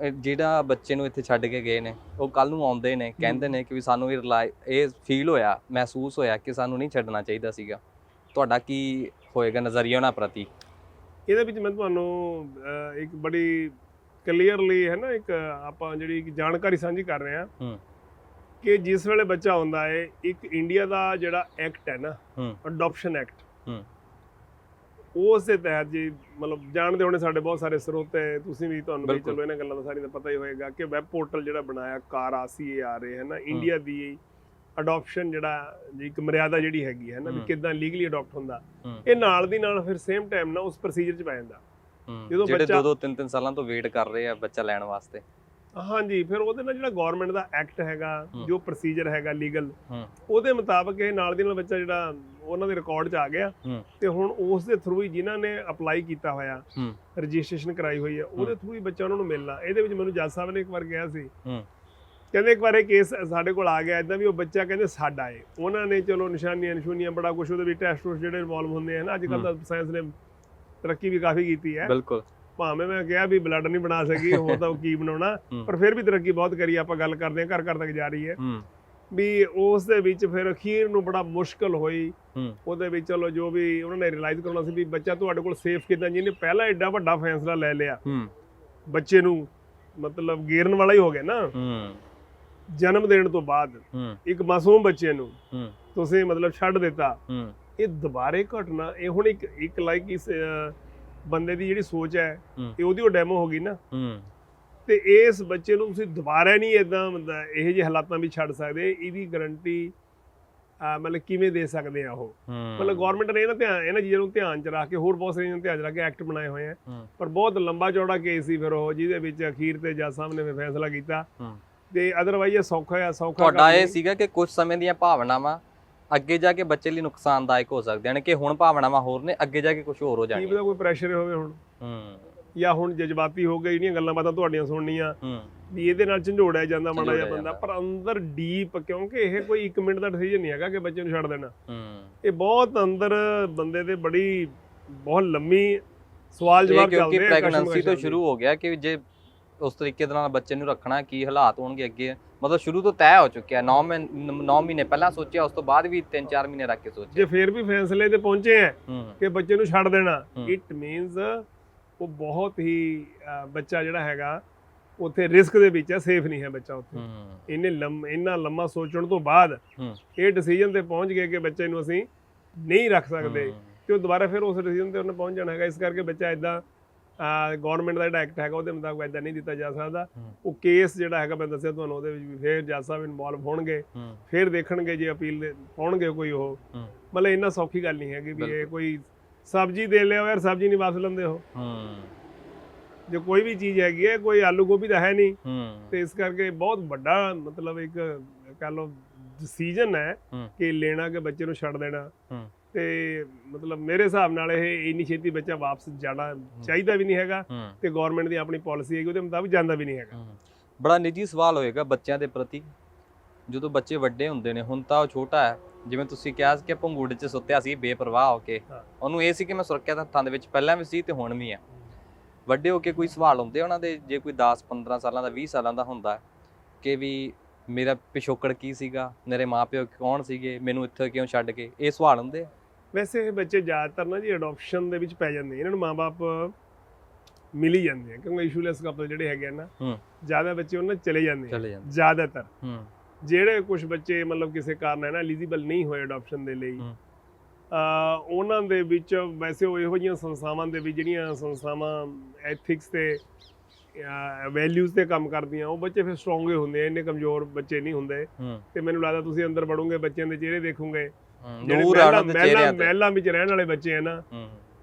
ਜਿਹੜਾ ਬੱਚੇ ਨੂੰ ਇੱਥੇ ਛੱਡ ਕੇ ਗਏ ਨੇ, ਉਹ ਕੱਲ ਨੂੰ ਆਉਂਦੇ ਨੇ, ਕਹਿੰਦੇ ਨੇ ਕਿ ਵੀ ਸਾਨੂੰ ਇਹ ਰਿਲਾਈ ਇਹ ਫੀਲ ਹੋਇਆ, ਮਹਿਸੂਸ ਹੋਇਆ ਕਿ ਸਾਨੂੰ ਨਹੀਂ ਛੱਡਣਾ ਚਾਹੀਦਾ ਸੀਗਾ। ਤੁਹਾਡਾ ਕੀ ਹੋਏਗਾ ਨਜ਼ਰੀਆ ਉਹਨਾਂ ਪ੍ਰਤੀ?
ਇਹਦੇ ਵਿੱਚ ਮੈਂ ਤੁਹਾਨੂੰ ਇੱਕ ਬੜੀ ਕਲੀਅਰਲੀ ਹੈ ਨਾ ਇੱਕ ਆਪਾਂ ਜਿਹੜੀ ਇੱਕ ਜਾਣਕਾਰੀ ਸਾਂਝੀ ਕਰ ਰਹੇ ਹੂੰ। ਕਿ ਜਿਸ ਵੇਲੇ ਬੱਚਾ ਹੁੰਦਾ ਹੈ ਇੱਕ ਇੰਡੀਆ ਦਾ ਜਿਹੜਾ ਐਕਟ ਹੈ ਨਾ। Adoption act. ਉਸ ਦੇ ਤਹਿਤ ਜੀ ਮਤਲਬ ਜਾਣਦੇ ਹੋਣੇ ਸਾਡੇ ਬਹੁਤ ਸਾਰੇ ਸਰੋਤ ਹੈ ਤੁਸੀਂ ਵੀ ਤੁਹਾਨੂੰ ਵੀ। ਚਲੋ ਇਹਨਾਂ ਗੱਲਾਂ ਦਾ ਸਾਰੀ ਦਾ ਪਤਾ ਹੀ ਹੋਏਗਾ ਕਿ ਵੈਬ ਪੋਰਟਲ ਜਿਹੜਾ ਬਣਾਇਆ ਕਾਰ ਆਸੀਏ ਆ ਰਹੇ ਹੈ ਨਾ ਇੰਡੀਆ ਦੀ ਅਡਾਪਸ਼ਨ ਜਿਹੜਾ ਜੀ ਇੱਕ ਮਰਿਆਦਾ ਜਿਹੜੀ ਹੈਗੀ ਹੈ ਨਾ ਵੀ। ਕਿਦਾਂ ਲੀਗਲੀ ਅਡਾਪਟ ਹੁੰਦਾ। ਇਹ ਨਾਲ ਦੀ ਨਾਲ ਫਿਰ ਸੇਮ ਟਾਈਮ ਨਾ ਉਸ ਪ੍ਰੋਸੀਜਰ 'ਚ ਪੈ ਜਾਂਦਾ ਜਦੋਂ
ਜਿਹੜੇ
ਬੱਚਾ-
ਦੋ ਦੋ ਤਿੰਨ ਤਿੰਨ ਸਾਲਾਂ ਤੋਂ ਵੇਟ ਕਰ ਰਹੇ ਆ ਬੱਚਾ ਲੈਣ ਵਾਸਤੇ
ਹਾਂਜੀ ਫਿਰ ਉਹਦੇ ਨਾਲ ਜਿਹੜਾ ਗਵਰਨਮੈਂਟ ਦਾ ਐਕਟ ਹੈਗਾ। ਜੋ ਪ੍ਰੋਸੀਜਰ ਹੈਗਾ ਲੀਗਲ। ਉਹਦੇ ਮੁਤਾਬਕ ਇਹ ਨਾਲ ਦੀ ਨਾਲ ਬੱਚਾ ਜਿਹੜਾ ਉਹਨਾਂ ਦੇ ਰਿਕਾਰਡ 'ਚ ਆ ਗਿਆ। ਤੇ ਹੁਣ ਉਸ ਦੇ ਥਰੂ ਹੀ ਜਿਨ੍ਹਾਂ ਨੇ ਅਪਲਾਈ ਕੀਤਾ ਹੋਇਆ। ਰਜਿਸਟ੍ਰੇਸ਼ਨ ਕਰਾਈ ਹੋਈ ਹੈ ਉਹਦੇ ਥਰੂ ਹੀ ਬੱਚਾ ਉਹਨਾਂ ਨੂੰ ਮਿਲਣਾ ਇਹਦੇ ਵਿੱਚ ਮੈਨੂੰ ਜੱਜ ਸਾਹਿਬ ਨੇ ਇੱਕ ਵਾਰ ਕਿਹਾ ਸੀ। ਕਹਿੰਦੇ ਇੱਕ ਵਾਰ ਇਹ ਕੇਸ ਸਾਡੇ ਕੋਲ ਆ ਗਿਆ ਇਦਾਂ ਵੀ ਉਹ ਬੱਚਾ ਕਹਿੰਦੇ ਸਾਡਾ ਏ। ਉਹਨਾਂ ਨੇ ਚਲੋ ਨਿਸ਼ਾਨੀਆਂ ਨਿਸ਼ੂਨੀਆਂ ਬੜਾ ਕੁਝ ਉਹਦੇ ਵਿੱਚ ਟੈਸਟ ਜਿਹੜੇ ਇਨਵੋਲਵ ਹੁੰਦੇ ਹਨ ਅੱਜ ਕੱਲ੍ਹ ਤਾਂ ਸਾਇੰਸ ਨੇ ਤਰੱਕੀ ਵੀ ਕਾਫੀ ਕੀਤੀ ਹੈ।
ਬਿਲਕੁਲ।
ਭਾਵੇਂ ਮੈਂ ਕਿਹਾ ਵੀ ਬਲੱਡ ਨਹੀਂ ਬਣਾ ਸਕੀ ਹੋਰ ਤਾਂ ਕੀ ਬਣਾਉਣਾ। ਪਰ ਫਿਰ ਵੀ ਤਰੱਕੀ ਬਹੁਤ ਕਰੀ ਆਪਾਂ ਗੱਲ ਕਰਦੇ ਹਾਂ ਘਰ ਘਰ ਤੱਕ ਜਾ ਰਹੀ ਹੈ। ਵੀ ਉਸ ਦੇ ਵਿੱਚ ਫਿਰ ਅਖੀਰ ਨੂੰ ਬੜਾ ਮੁਸ਼ਕਲ ਹੋਈ। ਉਹਦੇ ਵਿੱਚ ਚਲੋ ਜੋ ਵੀ ਉਹਨਾਂ ਨੇ ਰਿਅਲਾਈਜ਼ ਕਰਨਾ ਸੀ ਵੀ ਬੱਚਾ ਤੁਹਾਡੇ ਕੋਲ ਸੇਫ ਕਿਦਾਂ ਜਿਹਨੇ ਪਹਿਲਾਂ ਐਡਾ ਵੱਡਾ ਫੈਸਲਾ ਲੈ ਲਿਆ। ਬੱਚੇ ਨੂੰ ਮਤਲਬ ਗੇਰਨ ਵਾਲਾ ਹੀ ਹੋ ਗਿਆ ਨਾ। ਜਨਮ ਦੇਣ ਤੋਂ ਬਾਅਦ ਇੱਕ ਮਾਸੂਮ ਬੱਚੇ ਨੂੰ ਤੁਸੀਂ ਮਤਲਬ ਛੱਡ ਦਿੱਤਾ। ਇਹ ਦੁਬਾਰੇ ਘਟਨਾ ਇਹ ਹੁਣ ਇੱਕ ਇੱਕ ਲਾਈਕ ਇਸ ਬੰਦੇ ਦੀ ਜਿਹੜੀ ਸੋਚ ਹੈ। ਇਹ ਉਹਦੀ ਉਹ ਡੈਮੋ ਹੋ ਗਈ ਨਾ। ਤੇ ਇਸ ਬੱਚੇ ਨੂੰ ਤੁਸੀਂ ਦੁਬਾਰਾ ਨਹੀਂ ਇਦਾਂ ਮਤਲਬ ਇਹੋ ਜਿਹੇ ਹਾਲਾਤਾਂ ਵਿੱਚ ਛੱਡ ਸਕਦੇ। ਇਹਦੀ ਗਾਰੰਟੀ ਮਤਲਬ ਕਿਵੇਂ ਦੇ ਸਕਦੇ ਆ ਉਹ? ਮਤਲਬ ਗਵਰਨਮੈਂਟ ਨੇ ਇਹਨਾਂ ਧਿਆਨ ਇਹਨਾਂ ਚੀਜ਼ਾਂ ਨੂੰ ਧਿਆਨ ਚ ਰੱਖ ਕੇ ਹੋਰ ਬਹੁਤ ਸਾਰੀਆਂ ਧਿਆਨ ਚ ਰੱਖ ਕੇ ਐਕਟ ਬਣਾਏ ਹੋਏ ਆ। ਪਰ ਬਹੁਤ ਲੰਬਾ ਚੌੜਾ ਕੇਸ ਸੀ ਫਿਰ ਉਹ ਜਿਹਦੇ ਵਿੱਚ ਅਖੀਰ ਤੇ ਜੱਜ ਸਾਹਿਬ ਨੇ ਫੈਸਲਾ ਕੀਤਾ। ਤੇ ਅਦਰਵਾਈਜ਼ ਇਹ ਸੌਖਾ ਆ ਸੌਖਾ
ਤੁਹਾਡਾ
ਕੰਮ
ਇਹ
ਨਹੀਂ।
ਸੀਗਾ ਕਿ ਕੁਝ ਸਮੇਂ ਦੀਆਂ ਭਾਵਨਾਵਾਂ ਅੱਗੇ ਜਾ ਕੇ ਬੱਚੇ ਲਈ ਨੁਕਸਾਨਦਾਇਕ ਹੋ ਸਕਦੀਆਂ ਨੇ ਕਿ ਹੁਣ ਭਾਵਨਾਵਾਂ ਹੋਰ ਨੇ ਅੱਗੇ ਜਾ ਕੇ ਕੁਝ ਹੋਰ ਹੋ
ਕੀ
ਜਾਣਗੀਆਂ।
ਪਤਾ ਕੋਈ ਪ੍ਰੈਸ਼ਰ ਹੋਵੇ ਹੁਣ।
ਹੂੰ।
ਜਾਂ ਹੁਣ ਜਜ਼ਬਾਤੀ ਹੋ ਗਏ ਜਿਹੜੀਆਂ ਗੱਲਾਂ ਬਾਤਾਂ ਤੁਹਾਡੀਆਂ ਸੁਣਨੀਆਂ।
ਹੂੰ।
ਵੀ ਇਹਦੇ ਨਾਲ ਝੰਡੋੜਿਆ ਜਾਂਦਾ ਮਾੜਾ ਜਿਹਾ
ਝੰਜੋੜਿਆ
ਬੰਦਾ
ਜਾਂਦਾ।
ਪਰ ਅੰਦਰ ਡੀਪ ਕਿਉਂਕਿ ਇਹ ਕੋਈ 1 ਮਿੰਟ ਦਾ ਡਿਸੀਜਨ ਨਹੀਂ ਹੈਗਾ ਕਿ ਬੱਚੇ ਨੂੰ ਛੱਡ ਦੇਣਾ।
ਹੂੰ।
ਇਹ ਬਹੁਤ ਅੰਦਰ ਬੰਦੇ ਦੇ ਬੜੀ ਬਹੁਤ ਲੰਮੀ ਸਵਾਲ
ਇਹ
ਜਵਾਬ
ਕਿਉਂਕਿ
ਚੱਲਦੇ ਆ
ਪ੍ਰੈਗਨੈਂਸੀ ਤੋਂ ਸ਼ੁਰੂ ਹੋ ਗਿਆ ਕਿ ਜੇ ਉਸ ਤਰੀਕੇ ਦੇ ਨਾਲ ਬੱਚੇ ਨੂੰ ਰੱਖਣਾ ਕੀ ਹਾਲਾਤ ਹੋਣਗੇ ਅੱਗੇ। ਮਤਲਬ ਸ਼ੁਰੂ ਤੋਂ ਤੈਅ ਹੋ ਚੁੱਕਿਆ 9 9 ਮਹੀਨੇ ਪਹਿਲਾਂ ਸੋਚਿਆ ਉਸ ਤੋਂ ਬਾਅਦ ਵੀ 3-4 ਮਹੀਨੇ ਰੱਖ ਕੇ ਸੋਚਿਆ।
ਜੇ ਫੇਰ ਵੀ ਫੈਸਲੇ ਤੇ ਪਹੁੰਚੇ ਆ ਕਿ ਬੱਚੇ ਨੂੰ ਛੱਡ ਦੇਣਾ। ਇਟ ਮੀਨਸ ਉਹ ਬਹੁਤ ਹੀ ਬੱਚਾ ਜਿਹੜਾ ਹੈਗਾ ਉੱਥੇ ਰਿਸਕ ਦੇ ਵਿੱਚ ਹੈ ਸੇਫ ਨਹੀਂ ਹੈ ਬੱਚਾ ਉੱਥੇ। ਇਹਨੇ ਲੰਮ ਇੰਨਾ ਲੰਮਾ ਸੋਚਣ ਤੋਂ ਬਾਅਦ। ਇਹ ਡਿਸੀਜਨ ਤੇ ਪਹੁੰਚ ਗਏ ਕਿ ਬੱਚੇ ਨੂੰ ਅਸੀਂ ਨਹੀਂ ਰੱਖ ਸਕਦੇ ਤੇ ਉਹ ਦੁਬਾਰਾ ਫਿਰ ਉਸ ਡਿਸੀਜਨ ਤੇ ਉਹਨੇ ਪਹੁੰਚ ਜਾਣਾ ਹੈਗਾ। ਇਸ ਕਰਕੇ ਬੱਚਾ ਇਦਾਂ ਗਵਰਨਮੈਂਟ ਦਾ ਜਿਹੜਾ ਐਕਟ ਹੈਗਾ ਉਹਦੇ ਮੁਤਾਬਕ ਇਦਾਂ ਨਹੀਂ ਦਿੱਤਾ ਜਾ ਸਕਦਾ। ਉਹ ਕੇਸ ਜਿਹੜਾ ਹੈਗਾ ਮੈਂ ਦੱਸਿਆ ਤੁਹਾਨੂੰ ਉਹਦੇ ਵਿੱਚ ਵੀ ਫਿਰ ਜੱਜ ਸਾਹਿਬ ਇਨਵੋਲਵ ਹੋਣਗੇ ਫਿਰ ਦੇਖਣਗੇ ਜੇ ਅਪੀਲ ਦੇ ਹੋਣਗੇ ਕੋਈ ਉਹ। ਮਤਲਬ ਇੰਨਾ ਸੌਖੀ ਗੱਲ ਨਹੀਂ ਹੈਗੀ ਵੀ ਇਹ। ਕੋਈ ਸਬਜ਼ੀ ਦੇ ਲਿਓ ਯਾਰ ਸਬਜ਼ੀ ਨਹੀਂ ਵਾਪਸ ਲੈਂਦੇ ਹੋ
ਹੂੰ
ਜੇ ਕੋਈ ਵੀ ਚੀਜ਼ ਹੈਗੀ ਹੈ ਕੋਈ ਆਲੂ ਗੋਭੀ ਤਾਂ ਹੈ ਨਹੀਂ ਤੇ ਇਸ ਕਰਕੇ ਬਹੁਤ ਵੱਡਾ ਮਤਲਬ ਇੱਕ ਕਹ ਲਓ ਡਿਸੀਜਨ ਹੈ। ਕਿ ਲੈਣਾ ਕਿ ਬੱਚੇ ਨੂੰ ਛੱਡ ਦੇਣਾ। ਤੇ ਮਤਲਬ ਮੇਰੇ ਹਿਸਾਬ ਨਾਲ ਇਹ ਇੰਨੀ ਛੇਤੀ ਬੱਚਾ ਵਾਪਸ ਜਾਣਾ ਚਾਹੀਦਾ ਵੀ ਨਹੀਂ ਹੈਗਾ ਤੇ ਗਵਰਨਮੈਂਟ ਦੀ ਆਪਣੀ ਪਾਲਿਸੀ ਹੈਗੀ ਉਹਦੇ ਮੁਤਾਬਿਕ ਜਾਂਦਾ ਵੀ ਨਹੀਂ ਹੈਗਾ।
ਬੜਾ ਨਿੱਜੀ ਸਵਾਲ ਹੋਏਗਾ ਬੱਚਿਆਂ ਦੇ ਪ੍ਰਤੀ। ਜਦੋਂ ਬੱਚੇ ਵੱਡੇ ਹੁੰਦੇ ਨੇ ਹੁਣ ਤਾਂ ਉਹ ਛੋਟਾ ਹੈ ਜਿਵੇਂ ਤੁਸੀਂ ਕਿਹਾ ਕਿ ਪੰਗੂੜੇ 'ਚ ਸੁੱਤਿਆ ਸੀ ਬੇਪਰਵਾਹ ਹੋ ਕੇ। ਉਹਨੂੰ ਇਹ ਸੀ ਕਿ ਮੈਂ ਸੁਰੱਖਿਅਤ ਹੱਥਾਂ ਦੇ ਵਿੱਚ ਪਹਿਲਾਂ ਵੀ ਸੀ ਤੇ ਹੁਣ ਵੀ ਆ ਵੱਡੇ ਹੋ ਕੇ ਕੋਈ ਸਵਾਲ ਹੁੰਦੇ ਉਹਨਾਂ ਦੇ ਜੇ ਕੋਈ 10 15 ਸਾਲਾਂ ਦਾ 20 ਸਾਲਾਂ ਦਾ ਹੁੰਦਾ ਕਿ ਵੀ ਮੇਰਾ ਪਿਛੋਕੜ ਕੀ ਸੀਗਾ ਮੇਰੇ ਮਾਪਿਓ ਕੌਣ ਸੀਗੇ ਮੈਨੂੰ ਇੱਥੇ ਕਿਉਂ ਛੱਡ ਕੇ? ਇਹ ਸਵਾਲ ਹੁੰਦੇ ਆ।
ਵੈਸੇ ਇਹ ਬੱਚੇ ਜ਼ਿਆਦਾਤਰ ਨਾ ਜੀ ਅਡਾਪਸ਼ਨ ਦੇ ਵਿੱਚ ਪੈ ਜਾਂਦੇ। ਇਹਨਾਂ ਨੂੰ ਮਾਪੇ ਮਿਲ ਹੀ ਜਾਂਦੇ ਆ ਕਿਉਂਕਿ ਇਸ਼ੂਲੈਸ ਕਪਲ ਜਿਹੜੇ ਹੈਗੇ ਨਾ। ਜ਼ਿਆਦਾ ਬੱਚੇ ਉਹਨਾਂ ਚਲੇ ਜਾਂਦੇ ਆ। ਜ਼ਿਆਦਾਤਰ। ਜਿਹੜੇ ਕੁਝ ਬੱਚੇ ਮਤਲਬ ਕਿਸੇ ਕਾਰਨ ਹੈ ਨਾ ਐਲੀਜੀਬਲ ਨਹੀਂ ਹੋਏ ਅਡਾਪਸ਼ਨ ਦੇ ਲਈ ਉਹਨਾਂ ਦੇ ਵਿੱਚ ਵੈਸੇ ਉਹ ਇਹੋ ਜਿਹੀਆਂ ਸੰਸਥਾਵਾਂ ਦੇ ਵਿੱਚ ਜਿਹੜੀਆਂ ਸੰਸਥਾਵਾਂ ਐਥਿਕਸ ਤੇ ਵੈਲਿਊਜ਼ ਤੇ ਕੰਮ ਕਰਦੀਆਂ ਉਹ ਬੱਚੇ ਫਿਰ ਸਟਰੋਂਗੇ ਹੁੰਦੇ ਆ ਇੰਨੇ ਕਮਜ਼ੋਰ ਬੱਚੇ ਨਹੀਂ ਹੁੰਦੇ। ਤੇ ਮੈਨੂੰ ਲੱਗਦਾ ਤੁਸੀਂ ਅੰਦਰ ਵੜੋਗੇ ਬੱਚਿਆਂ ਦੇ ਚਿਹਰੇ ਦੇਖੋਗੇ
ਨੂਰ ਆ
ਮਹਿਲਾਂ
ਉਹਨਾਂ ਦੇ ਚਿਹਰਿਆਂ ਤੇ।
ਮਹਿਲਾਂ ਵਿੱਚ ਰਹਿਣ ਵਾਲੇ ਬੱਚੇ ਆ ਨਾ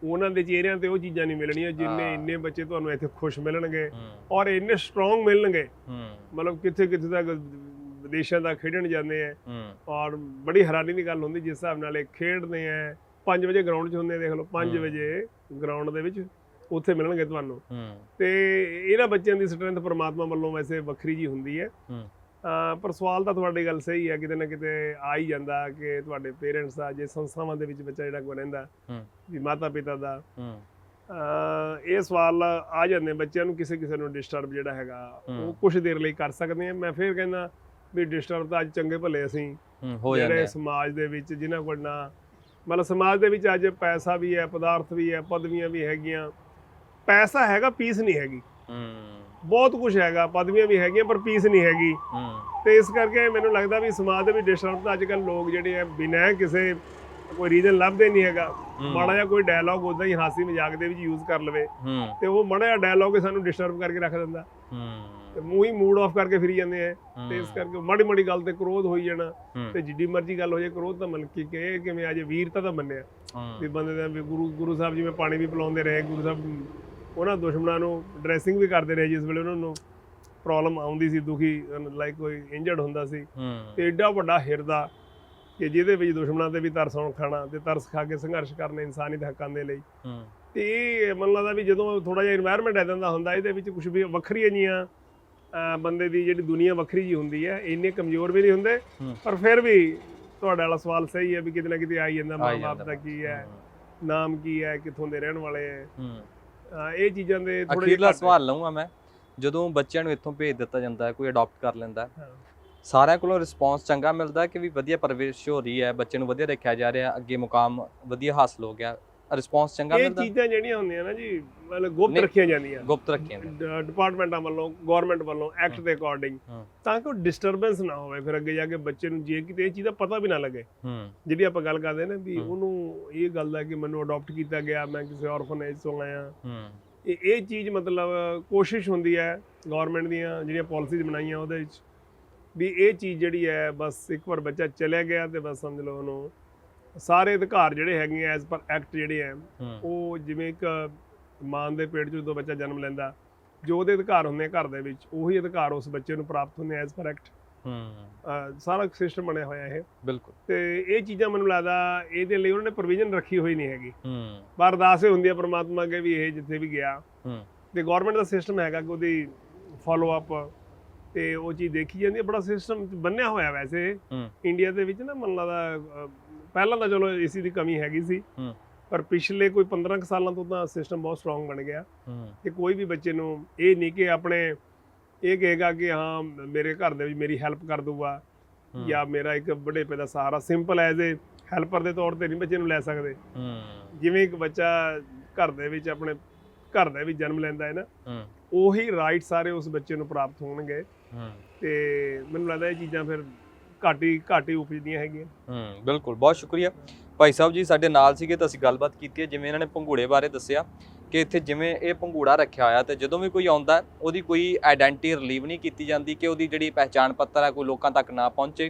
ਉਹਨਾਂ ਦੇ ਚਿਹਰਿਆਂ ਤੇ ਉਹ ਚੀਜ਼ਾਂ ਨਹੀਂ ਮਿਲਣੀਆਂ ਜਿੰਨੇ। ਇੰਨੇ ਬੱਚੇ ਤੁਹਾਨੂੰ ਇੱਥੇ ਖੁਸ਼ ਮਿਲਣਗੇ ਔਰ ਇੰਨੇ ਸਟਰੋਂਗ ਮਿਲਣਗੇ। ਮਤਲਬ ਕਿੱਥੇ ਕਿੱਥੇ ਤੱਕ ਵਿਦੇਸ਼ਾਂ ਦਾ ਖੇਡਣ ਜਾਂਦੇ ਆ। ਔਰ ਬੜੀ ਹੈਰਾਨੀ ਦੀ ਗੱਲ ਹੁੰਦੀ ਜਿਸ ਹਿਸਾਬ ਨਾਲ ਇਹ ਖੇਡਦੇ ਆ 5 ਵਜੇ ਗਰਾਊਂਡ 'ਚ ਹੁੰਦੇ ਦੇਖ ਲਓ 5
ਹੂੰ।
ਵਜੇ ਗਰਾਊਂਡ ਦੇ ਵਿੱਚ ਉੱਥੇ ਮਿਲਣਗੇ ਤੁਹਾਨੂੰ। ਤੇ ਇਹਨਾਂ ਬੱਚਿਆਂ ਦੀ ਸਟਰੈਂਥ ਪਰਮਾਤਮਾ ਵੱਲੋਂ ਵੈਸੇ ਵੱਖਰੀ ਜੀ ਹੁੰਦੀ ਹੈ। ਪਰ ਸਵਾਲ ਤਾਂ ਤੁਹਾਡੀ ਗੱਲ ਸਹੀ ਹੈ ਕਿਤੇ ਨਾ ਕਿਤੇ ਆ ਹੀ ਜਾਂਦਾ ਕਿ ਤੁਹਾਡੇ ਪੇਰੈਂਟਸ ਦਾ ਜੇ ਸੰਸਥਾਵਾਂ ਦੇ ਵਿੱਚ ਬੱਚਾ ਜਿਹੜਾ ਕੋ ਰਹਿੰਦਾ। ਵੀ ਮਾਤਾ ਪਿਤਾ ਦਾ ਇਹ ਸਵਾਲ ਆ ਜਾਂਦੇ ਬੱਚਿਆਂ ਨੂੰ ਕਿਸੇ ਕਿਸੇ ਨੂੰ ਡਿਸਟਰਬ ਜਿਹੜਾ ਹੈਗਾ ਉਹ। ਕੁਝ ਦੇਰ ਲਈ ਕਰ ਸਕਦੇ ਆ ਮੈਂ ਫਿਰ ਕਹਿੰਦਾ ਵੀ ਡਿਸਟਰਬ ਤਾਂ ਅੱਜ ਚੰਗੇ ਭਲੇ ਅਸੀਂ
ਹੂੰ ਜਾਂਦੇ
ਜਿਹੜੇ। ਸਮਾਜ ਦੇ ਵਿੱਚ ਜਿਨ੍ਹਾਂ ਕੋਲ ਨਾ ਮਤਲਬ ਸਮਾਜ ਦੇ ਵਿੱਚ ਅੱਜ ਪੈਸਾ ਵੀ ਹੈ ਪਦਾਰਥ ਵੀ ਹੈ ਪਦਵੀਆਂ ਵੀ ਹੈਗੀਆਂ ਪੈਸਾ ਹੈਗਾ ਪੀਸ ਨਹੀਂ ਹੈਗੀ
ਹੂੰ
ਬਹੁਤ ਕੁਝ ਹੈਗਾ ਪਦਵੀਆਂ ਵੀ ਹੈਗੀਆਂ ਪਰ ਪੀਸ ਨਹੀਂ ਹੈਗੀ। ਤੇ ਇਸ ਕਰਕੇ ਮੈਨੂੰ ਲੱਗਦਾ ਵੀ ਸਮਾਜ ਦੇ ਵਿੱਚ ਡਿਸਟਰਬ ਤਾਂ ਅੱਜ ਕੱਲ੍ਹ ਲੋਕ ਜਿਹੜੇ ਆ ਬਿਨਾਂ ਕਿਸੇ ਕੋਈ ਰੀਜ਼ਨ ਲੱਭਦੇ ਨਹੀਂ ਹੈਗਾ। ਮਾੜਾ ਜਿਹਾ ਕੋਈ ਡਾਇਲੌਗ ਉਦਾਂ ਹੀ ਹਾਸੀ ਮਜ਼ਾਕ ਦੇ ਵਿੱਚ ਯੂਜ਼ ਕਰ ਲਵੇ। ਤੇ ਉਹ ਮਾੜਾ ਜਿਹਾ ਡਾਇਲੌਗ ਹੀ ਸਾਨੂੰ ਡਿਸਟਰਬ ਕਰਕੇ ਰੱਖ ਦਿੰਦਾ। ਤੇ ਮੂੰਹ ਹੀ ਮੂਡ ਆਫ ਕਰਕੇ ਫਿਰੀ ਜਾਂਦੇ ਆ ਤੇ ਇਸ ਕਰਕੇ ਮਾੜੀ ਮਾੜੀ ਗੱਲ ਤੇ ਕ੍ਰੋਧ ਹੋਈ ਜਾਣਾ। ਤੇ ਜਿੱਡੀ ਮਰਜ਼ੀ ਗੱਲ ਹੋ ਜਾਏ ਕ੍ਰੋਧ ਤਾਂ ਮਨ ਕੀ ਕਿ ਕਿਵੇਂ ਅਜੇ ਵੀਰਤਾ ਤਾਂ ਮੰਨਿਆ। ਵੀ ਬੰਦੇ ਦਾ ਵੀ ਗੁਰੂ ਗੁਰੂ ਸਾਹਿਬ ਜਿਵੇਂ ਪਾਣੀ ਵੀ ਪਿਲਾਉਂਦੇ ਰਹੇ ਗੁਰੂ ਸਾਹਿਬ ਉਹਨਾਂ ਦੁਸ਼ਮਣਾਂ ਨੂੰ ਡਰੈਸਿੰਗ ਵੀ ਕਰਦੇ ਰਹੇ ਜਿਸ ਵੇਲੇ ਉਹਨਾਂ ਨੂੰ ਪ੍ਰੋਬਲਮ ਆਉਂਦੀ ਸੀ ਦੁਖੀ ਲਾਈਕ ਕੋਈ ਇੰਜਰਡ ਹੁੰਦਾ ਸੀ। ਤੇ ਐਡਾ ਵੱਡਾ ਹਿਰਦਾ ਕਿ ਜਿਹਦੇ ਵਿੱਚ ਦੁਸ਼ਮਣਾਂ ਤੇ ਵੀ ਤਰਸ ਆਉਣ ਖਾਣਾ ਤੇ ਤਰਸ ਖਾ ਕੇ ਸੰਘਰਸ਼ ਕਰਨੇ ਇਨਸਾਨੀਅਤ ਹੱਕਾਂ ਦੇ ਲਈ। ਤੇ ਇਹ ਮਨ ਲੱਗਦਾ ਵੀ ਜਦੋਂ ਥੋੜਾ ਜਿਹਾ এনवायरमेंट ਇਦਾਂ ਦਾ ਹੁੰਦਾ ਇਹਦੇ ਵਿੱਚ ਕੁਝ ਵੀ ਵੱਖਰੀਆਂ ਜੀਆਂ ਬੰਦੇ ਦੀ ਜਿਹੜੀ ਦੁਨੀਆ ਵੱਖਰੀ ਜੀ ਹੁੰਦੀ ਹੈ ਇੰਨੇ ਕਮਜ਼ੋਰ ਵੀ ਨਹੀਂ ਹੁੰਦੇ ਪਰ ਫਿਰ ਵੀ ਤੁਹਾਡਾ ਵਾਲਾ ਸਵਾਲ ਸਹੀ ਹੈ ਵੀ ਕਿਤੇ ਨਾ ਕਿਤੇ ਆਈ ਜਾਂਦਾ ਮਾਂ-ਬਾਪ ਦਾ ਕੀ ਹੈ ਨਾਮ ਕੀ ਹੈ ਕਿੱਥੋਂ ਦੇ ਰਹਿਣ ਵਾਲੇ ਹੈ। ਇਹ ਚੀਜ਼ਾਂ ਦੇ ਥੋੜੇ
ਅਖੀਰਲਾ ਸਵਾਲ ਲਵਾਂਗਾ ਮੈਂ ਜਦੋਂ ਬੱਚਿਆਂ ਨੂੰ ਇੱਥੋਂ ਭੇਜ ਦਿੱਤਾ ਜਾਂਦਾ ਹੈ ਕੋਈ ਅਡਾਪਟ ਕਰ ਲੈਂਦਾ ਹੈ। ਸਾਰਿਆਂ ਕੋਲੋਂ ਰਿਸਪੌਂਸ ਚੰਗਾ ਮਿਲਦਾ ਕਿ ਵੀ ਵਧੀਆ ਪਰਵਰਿਸ਼ ਹੋ ਰਹੀ ਹੈ ਬੱਚੇ ਨੂੰ ਵਧੀਆ ਰੱਖਿਆ ਜਾ ਰਿਹਾ ਅੱਗੇ ਮੁਕਾਮ ਵਧੀਆ ਹਾਸਲ ਹੋ ਗਿਆ ਰਿਸਪੌਂਸ ਚੰਗਾ
ਇਹ
ਮਿਲਦਾ
ਚੀਜ਼ਾਂ ਜਿਹੜੀਆਂ ਹੁੰਦੀਆਂ ਨਾ ਜੀ ਮਤਲਬ ਗੁਪਤ
ਨਹੀਂ।
ਰੱਖੀਆਂ ਜਾਂਦੀਆਂ
ਗੁਪਤ ਰੱਖੀਆਂ ਨੇ।
ਡਿਪਾਰਟਮੈਂਟਾਂ ਵੱਲੋਂ ਗਵਰਨਮੈਂਟ ਵੱਲੋਂ ਐਕਟ। ਦੇ ਅਕੋਰਡਿੰਗ। ਤਾਂ ਕਿ ਡਿਸਟਰਬੈਂਸ ਨਾ ਹੋਵੇ ਫਿਰ ਅੱਗੇ ਜਾ ਕੇ ਬੱਚੇ ਨੂੰ ਜੇ ਕਿਤੇ ਇਹ ਚੀਜ਼ ਦਾ ਪਤਾ ਵੀ ਨਾ ਲੱਗੇ
ਹੂੰ
ਜਿਹੜੀ ਆਪਾਂ ਗੱਲ ਕਰਦੇ ਨੇ ਵੀ
ਹਮ।
ਉਹਨੂੰ ਇਹ ਗੱਲ ਹੈ ਕਿ ਮੈਨੂੰ ਅਡਾਪਟ ਕੀਤਾ ਗਿਆ ਮੈਂ ਕਿਸੇ ਆਰਫਨੇਜ ਤੋਂ ਆਇਆ
ਹੂੰ
ਇਹ ਇਹ ਚੀਜ਼ ਮਤਲਬ ਕੋਸ਼ਿਸ਼ ਹੁੰਦੀ ਹੈ ਗਵਰਨਮੈਂਟ ਦੀਆਂ ਜਿਹੜੀਆਂ ਪਾਲਿਸੀਜ਼ ਬਣਾਈਆਂ ਉਹਦੇ ਵਿੱਚ ਵੀ ਇਹ ਚੀਜ਼ ਜਿਹੜੀ ਹੈ ਬਸ ਇੱਕ ਵਾਰ ਬੱਚਾ ਚਲਿਆ ਗਿਆ ਤੇ ਬਸ ਸਮਝ ਲਓ ਉਹਨੂੰ ਸਾਰੇ ਅਧਿਕਾਰ ਜਿਹੜੇ ਹੈਗੇ ਐਜ਼ ਪਰ ਐਕਟ ਜਿਹੜੇ ਹੈ
ਹੂੰ।
ਉਹ ਜਿਵੇਂ ਇੱਕ ਮਾਂ ਦੇ ਪੇਟ 'ਚ ਜਦੋਂ ਬੱਚਾ ਜਨਮ ਲੈਂਦਾ ਜੋ ਉਹਦੇ ਅਧਿਕਾਰ ਹੁੰਦੇ ਘਰ ਦੇ ਵਿੱਚ ਉਹੀ ਅਧਿਕਾਰ ਉਸ ਬੱਚੇ ਨੂੰ ਪ੍ਰਾਪਤ ਹੁੰਦੇ ਐਜ਼ ਪਰ ਐਕਟ
ਹੂੰ।
ਸਾਰਾ ਸਿਸਟਮ ਬਣਿਆ ਹੋਇਆ ਇਹ।
ਬਿਲਕੁਲ।
ਤੇ ਇਹ ਚੀਜ਼ਾਂ ਮੈਨੂੰ ਲੱਗਦਾ ਇਹਦੇ ਲਈ ਉਹਨਾਂ ਨੇ ਪ੍ਰੋਵੀਜ਼ਨ ਰੱਖੀ ਹੋਈ ਨਹੀਂ ਹੈਗੀ।
ਹੂੰ।
ਪਰ ਅਰਦਾਸ ਇਹ ਹੁੰਦੀ ਹੈ ਪ੍ਰਮਾਤਮਾ ਅੱਗੇ ਵੀ ਇਹ ਜਿੱਥੇ ਵੀ ਗਿਆ।
ਹੂੰ।
ਤੇ ਗਵਰਨਮੈਂਟ ਦਾ ਸਿਸਟਮ ਹੈਗਾ ਕਿ ਉਹਦੀ ਫਾਲੋ ਅਪ ਤੇ ਉਹ ਚੀਜ਼ ਦੇਖੀ ਜਾਂਦੀ ਹੈ ਬੜਾ ਸਿਸਟਮ ਬੰਨਿਆ ਹੋਇਆ ਵੈਸੇ।
ਹੂੰ।
ਇੰਡੀਆ ਦੇ ਵਿੱਚ ਨਾ ਮੈਨੂੰ ਲੱਗਦਾ ਅਹ, ਪਹਿਲਾਂ ਤਾਂ ਚਲੋ ਏਸੀ ਦੀ ਕਮੀ ਹੈਗੀ ਸੀ। ਪਰ ਪਿਛਲੇ ਕੋਈ 15 ਕੁ ਸਾਲਾਂ ਤੋਂ ਤਾਂ ਸਿਸਟਮ ਬਹੁਤ ਸਟਰੋਂਗ ਬਣ ਗਿਆ। ਕਿ ਕੋਈ ਵੀ ਬੱਚੇ ਨੂੰ ਇਹ ਨਹੀਂ ਕਿ ਆਪਣੇ ਇਹ ਕਹੇਗਾ ਕਿ ਹਾਂ ਮੇਰੇ ਘਰ ਦੇ ਵਿੱਚ ਮੇਰੀ ਹੈਲਪ ਕਰ ਦੂਗਾ ਜਾਂ ਮੇਰਾ ਇੱਕ ਬੁਢੇਪੇ ਦਾ ਸਹਾਰਾ ਸਿੰਪਲ ਐਜ਼ ਏ ਹੈਲਪਰ ਦੇ ਤੌਰ ਤੇ ਨਹੀਂ ਬੱਚੇ ਨੂੰ ਲੈ ਸਕਦੇ। ਜਿਵੇਂ ਇੱਕ ਬੱਚਾ ਘਰ ਦੇ ਵਿੱਚ ਆਪਣੇ ਘਰ ਦੇ ਵਿੱਚ ਜਨਮ ਲੈਂਦਾ ਹੈ ਨਾ ਉਹੀ ਰਾਈਟ ਸਾਰੇ ਉਸ ਬੱਚੇ ਨੂੰ ਪ੍ਰਾਪਤ ਹੋਣਗੇ। ਤੇ ਮੈਨੂੰ ਲੱਗਦਾ ਇਹ ਚੀਜ਼ਾਂ ਫਿਰ ਘੱਟ ਹੀ ਘੱਟ ਹੀ ਉਪਜਦੀਆਂ ਹੈਗੀਆਂ।
ਹੂੰ, ਬਿਲਕੁਲ, ਬਹੁਤ ਸ਼ੁਕਰੀਆ। ਭਾਈ ਸਾਹਿਬ ਜੀ, ਸਾਡੇ ਨਾਲ ਸੀਗੇ ਤਾਂ ਅਸੀਂ ਗੱਲਬਾਤ ਕੀਤੀ ਹੈ। ਜਿਵੇਂ ਇਹਨਾਂ ਨੇ ਪੰਘੂੜੇ ਬਾਰੇ ਦੱਸਿਆ ਕਿ ਇੱਥੇ ਜਿਵੇਂ ਇਹ ਪੰਘੂੜਾ ਰੱਖਿਆ ਹੋਇਆ ਤੇ ਜਦੋਂ ਵੀ ਕੋਈ ਆਉਂਦਾ, ਉਹਦੀ ਕੋਈ ਆਇਡੈਂਟੀ ਰਿਲੀਵ ਨਹੀਂ ਕੀਤੀ ਜਾਂਦੀ ਕਿ ਉਹਦੀ ਜਿਹੜੀ ਪਹਿਚਾਣ ਪੱਤਰ ਹੈ ਕੋਈ ਲੋਕਾਂ ਤੱਕ ਨਾ ਪਹੁੰਚੇ।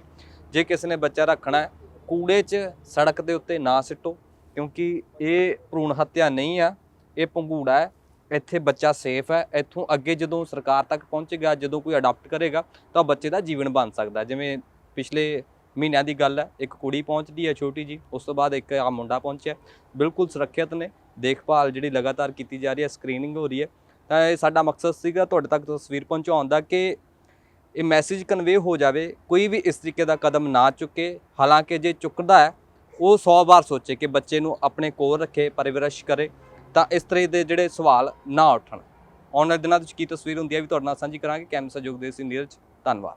ਜੇ ਕਿਸੇ ਨੇ ਬੱਚਾ ਰੱਖਣਾ ਕੂੜੇ 'ਚ ਸੜਕ ਦੇ ਉੱਤੇ ਨਾ ਸਿੱਟੋ, ਕਿਉਂਕਿ ਇਹ ਭਰੂਣ ਹੱਤਿਆ ਨਹੀਂ ਆ, ਇਹ ਪੰਘੂੜਾ ਹੈ, ਇੱਥੇ ਬੱਚਾ ਸੇਫ ਹੈ, ਇੱਥੋਂ ਅੱਗੇ ਜਦੋਂ ਸਰਕਾਰ ਤੱਕ ਪਹੁੰਚੇਗਾ, ਜਦੋਂ ਕੋਈ ਅਡਾਪਟ ਕਰੇਗਾ, ਤਾਂ ਬੱਚੇ ਦਾ ਜੀਵਨ ਬਣ ਸਕਦਾ। ਜਿਵੇਂ ਪਿਛਲੇ ਮਹੀਨਿਆਂ ਦੀ ਗੱਲ ਹੈ, ਇੱਕ ਕੁੜੀ ਪਹੁੰਚਦੀ ਹੈ ਛੋਟੀ ਜੀ ਉਸ ਤੋਂ ਬਾਅਦ ਇੱਕ ਆ ਮੁੰਡਾ ਪਹੁੰਚਿਆ। ਬਿਲਕੁਲ ਸੁਰੱਖਿਅਤ ਨੇ, ਦੇਖਭਾਲ ਜਿਹੜੀ ਲਗਾਤਾਰ ਕੀਤੀ ਜਾ ਰਹੀ ਹੈ ਸਕਰੀਨਿੰਗ ਹੋ ਰਹੀ ਹੈ। ਤਾਂ ਇਹ ਸਾਡਾ ਮਕਸਦ ਸੀਗਾ ਤੁਹਾਡੇ ਤੱਕ ਤਸਵੀਰ ਪਹੁੰਚਾਉਣ ਦਾ ਕਿ ਇਹ ਮੈਸੇਜ ਕਨਵੇ ਹੋ ਜਾਵੇ, ਕੋਈ ਵੀ ਇਸ ਤਰੀਕੇ ਦਾ ਕਦਮ ਨਾ ਚੁੱਕੇ। ਹਾਲਾਂਕਿ ਜੇ ਚੁੱਕਦਾ ਹੈ, ਉਹ 100 ਵਾਰ ਸੋਚੇ ਕਿ ਬੱਚੇ ਨੂੰ ਆਪਣੇ ਕੋਲ ਰੱਖੇ, ਪਰਵਰਿਸ਼ ਕਰੇ, ਤਾਂ ਇਸ ਤਰ੍ਹਾਂ ਦੇ ਜਿਹੜੇ ਸਵਾਲ ਨਾ ਉੱਠਣ। ਆਉਣ ਵਾਲੇ ਦਿਨਾਂ ਵਿੱਚ ਕੀ ਤਸਵੀਰ ਹੁੰਦੀ ਹੈ ਵੀ ਤੁਹਾਡੇ ਨਾਲ ਸਾਂਝੀ ਕਰਾਂਗੇ। ਕੈਮਰਾ ਸਹਿਯੋਗ ਦੇ ਸੀ ਨੀਰਜ ਧੰਨਵਾਦ।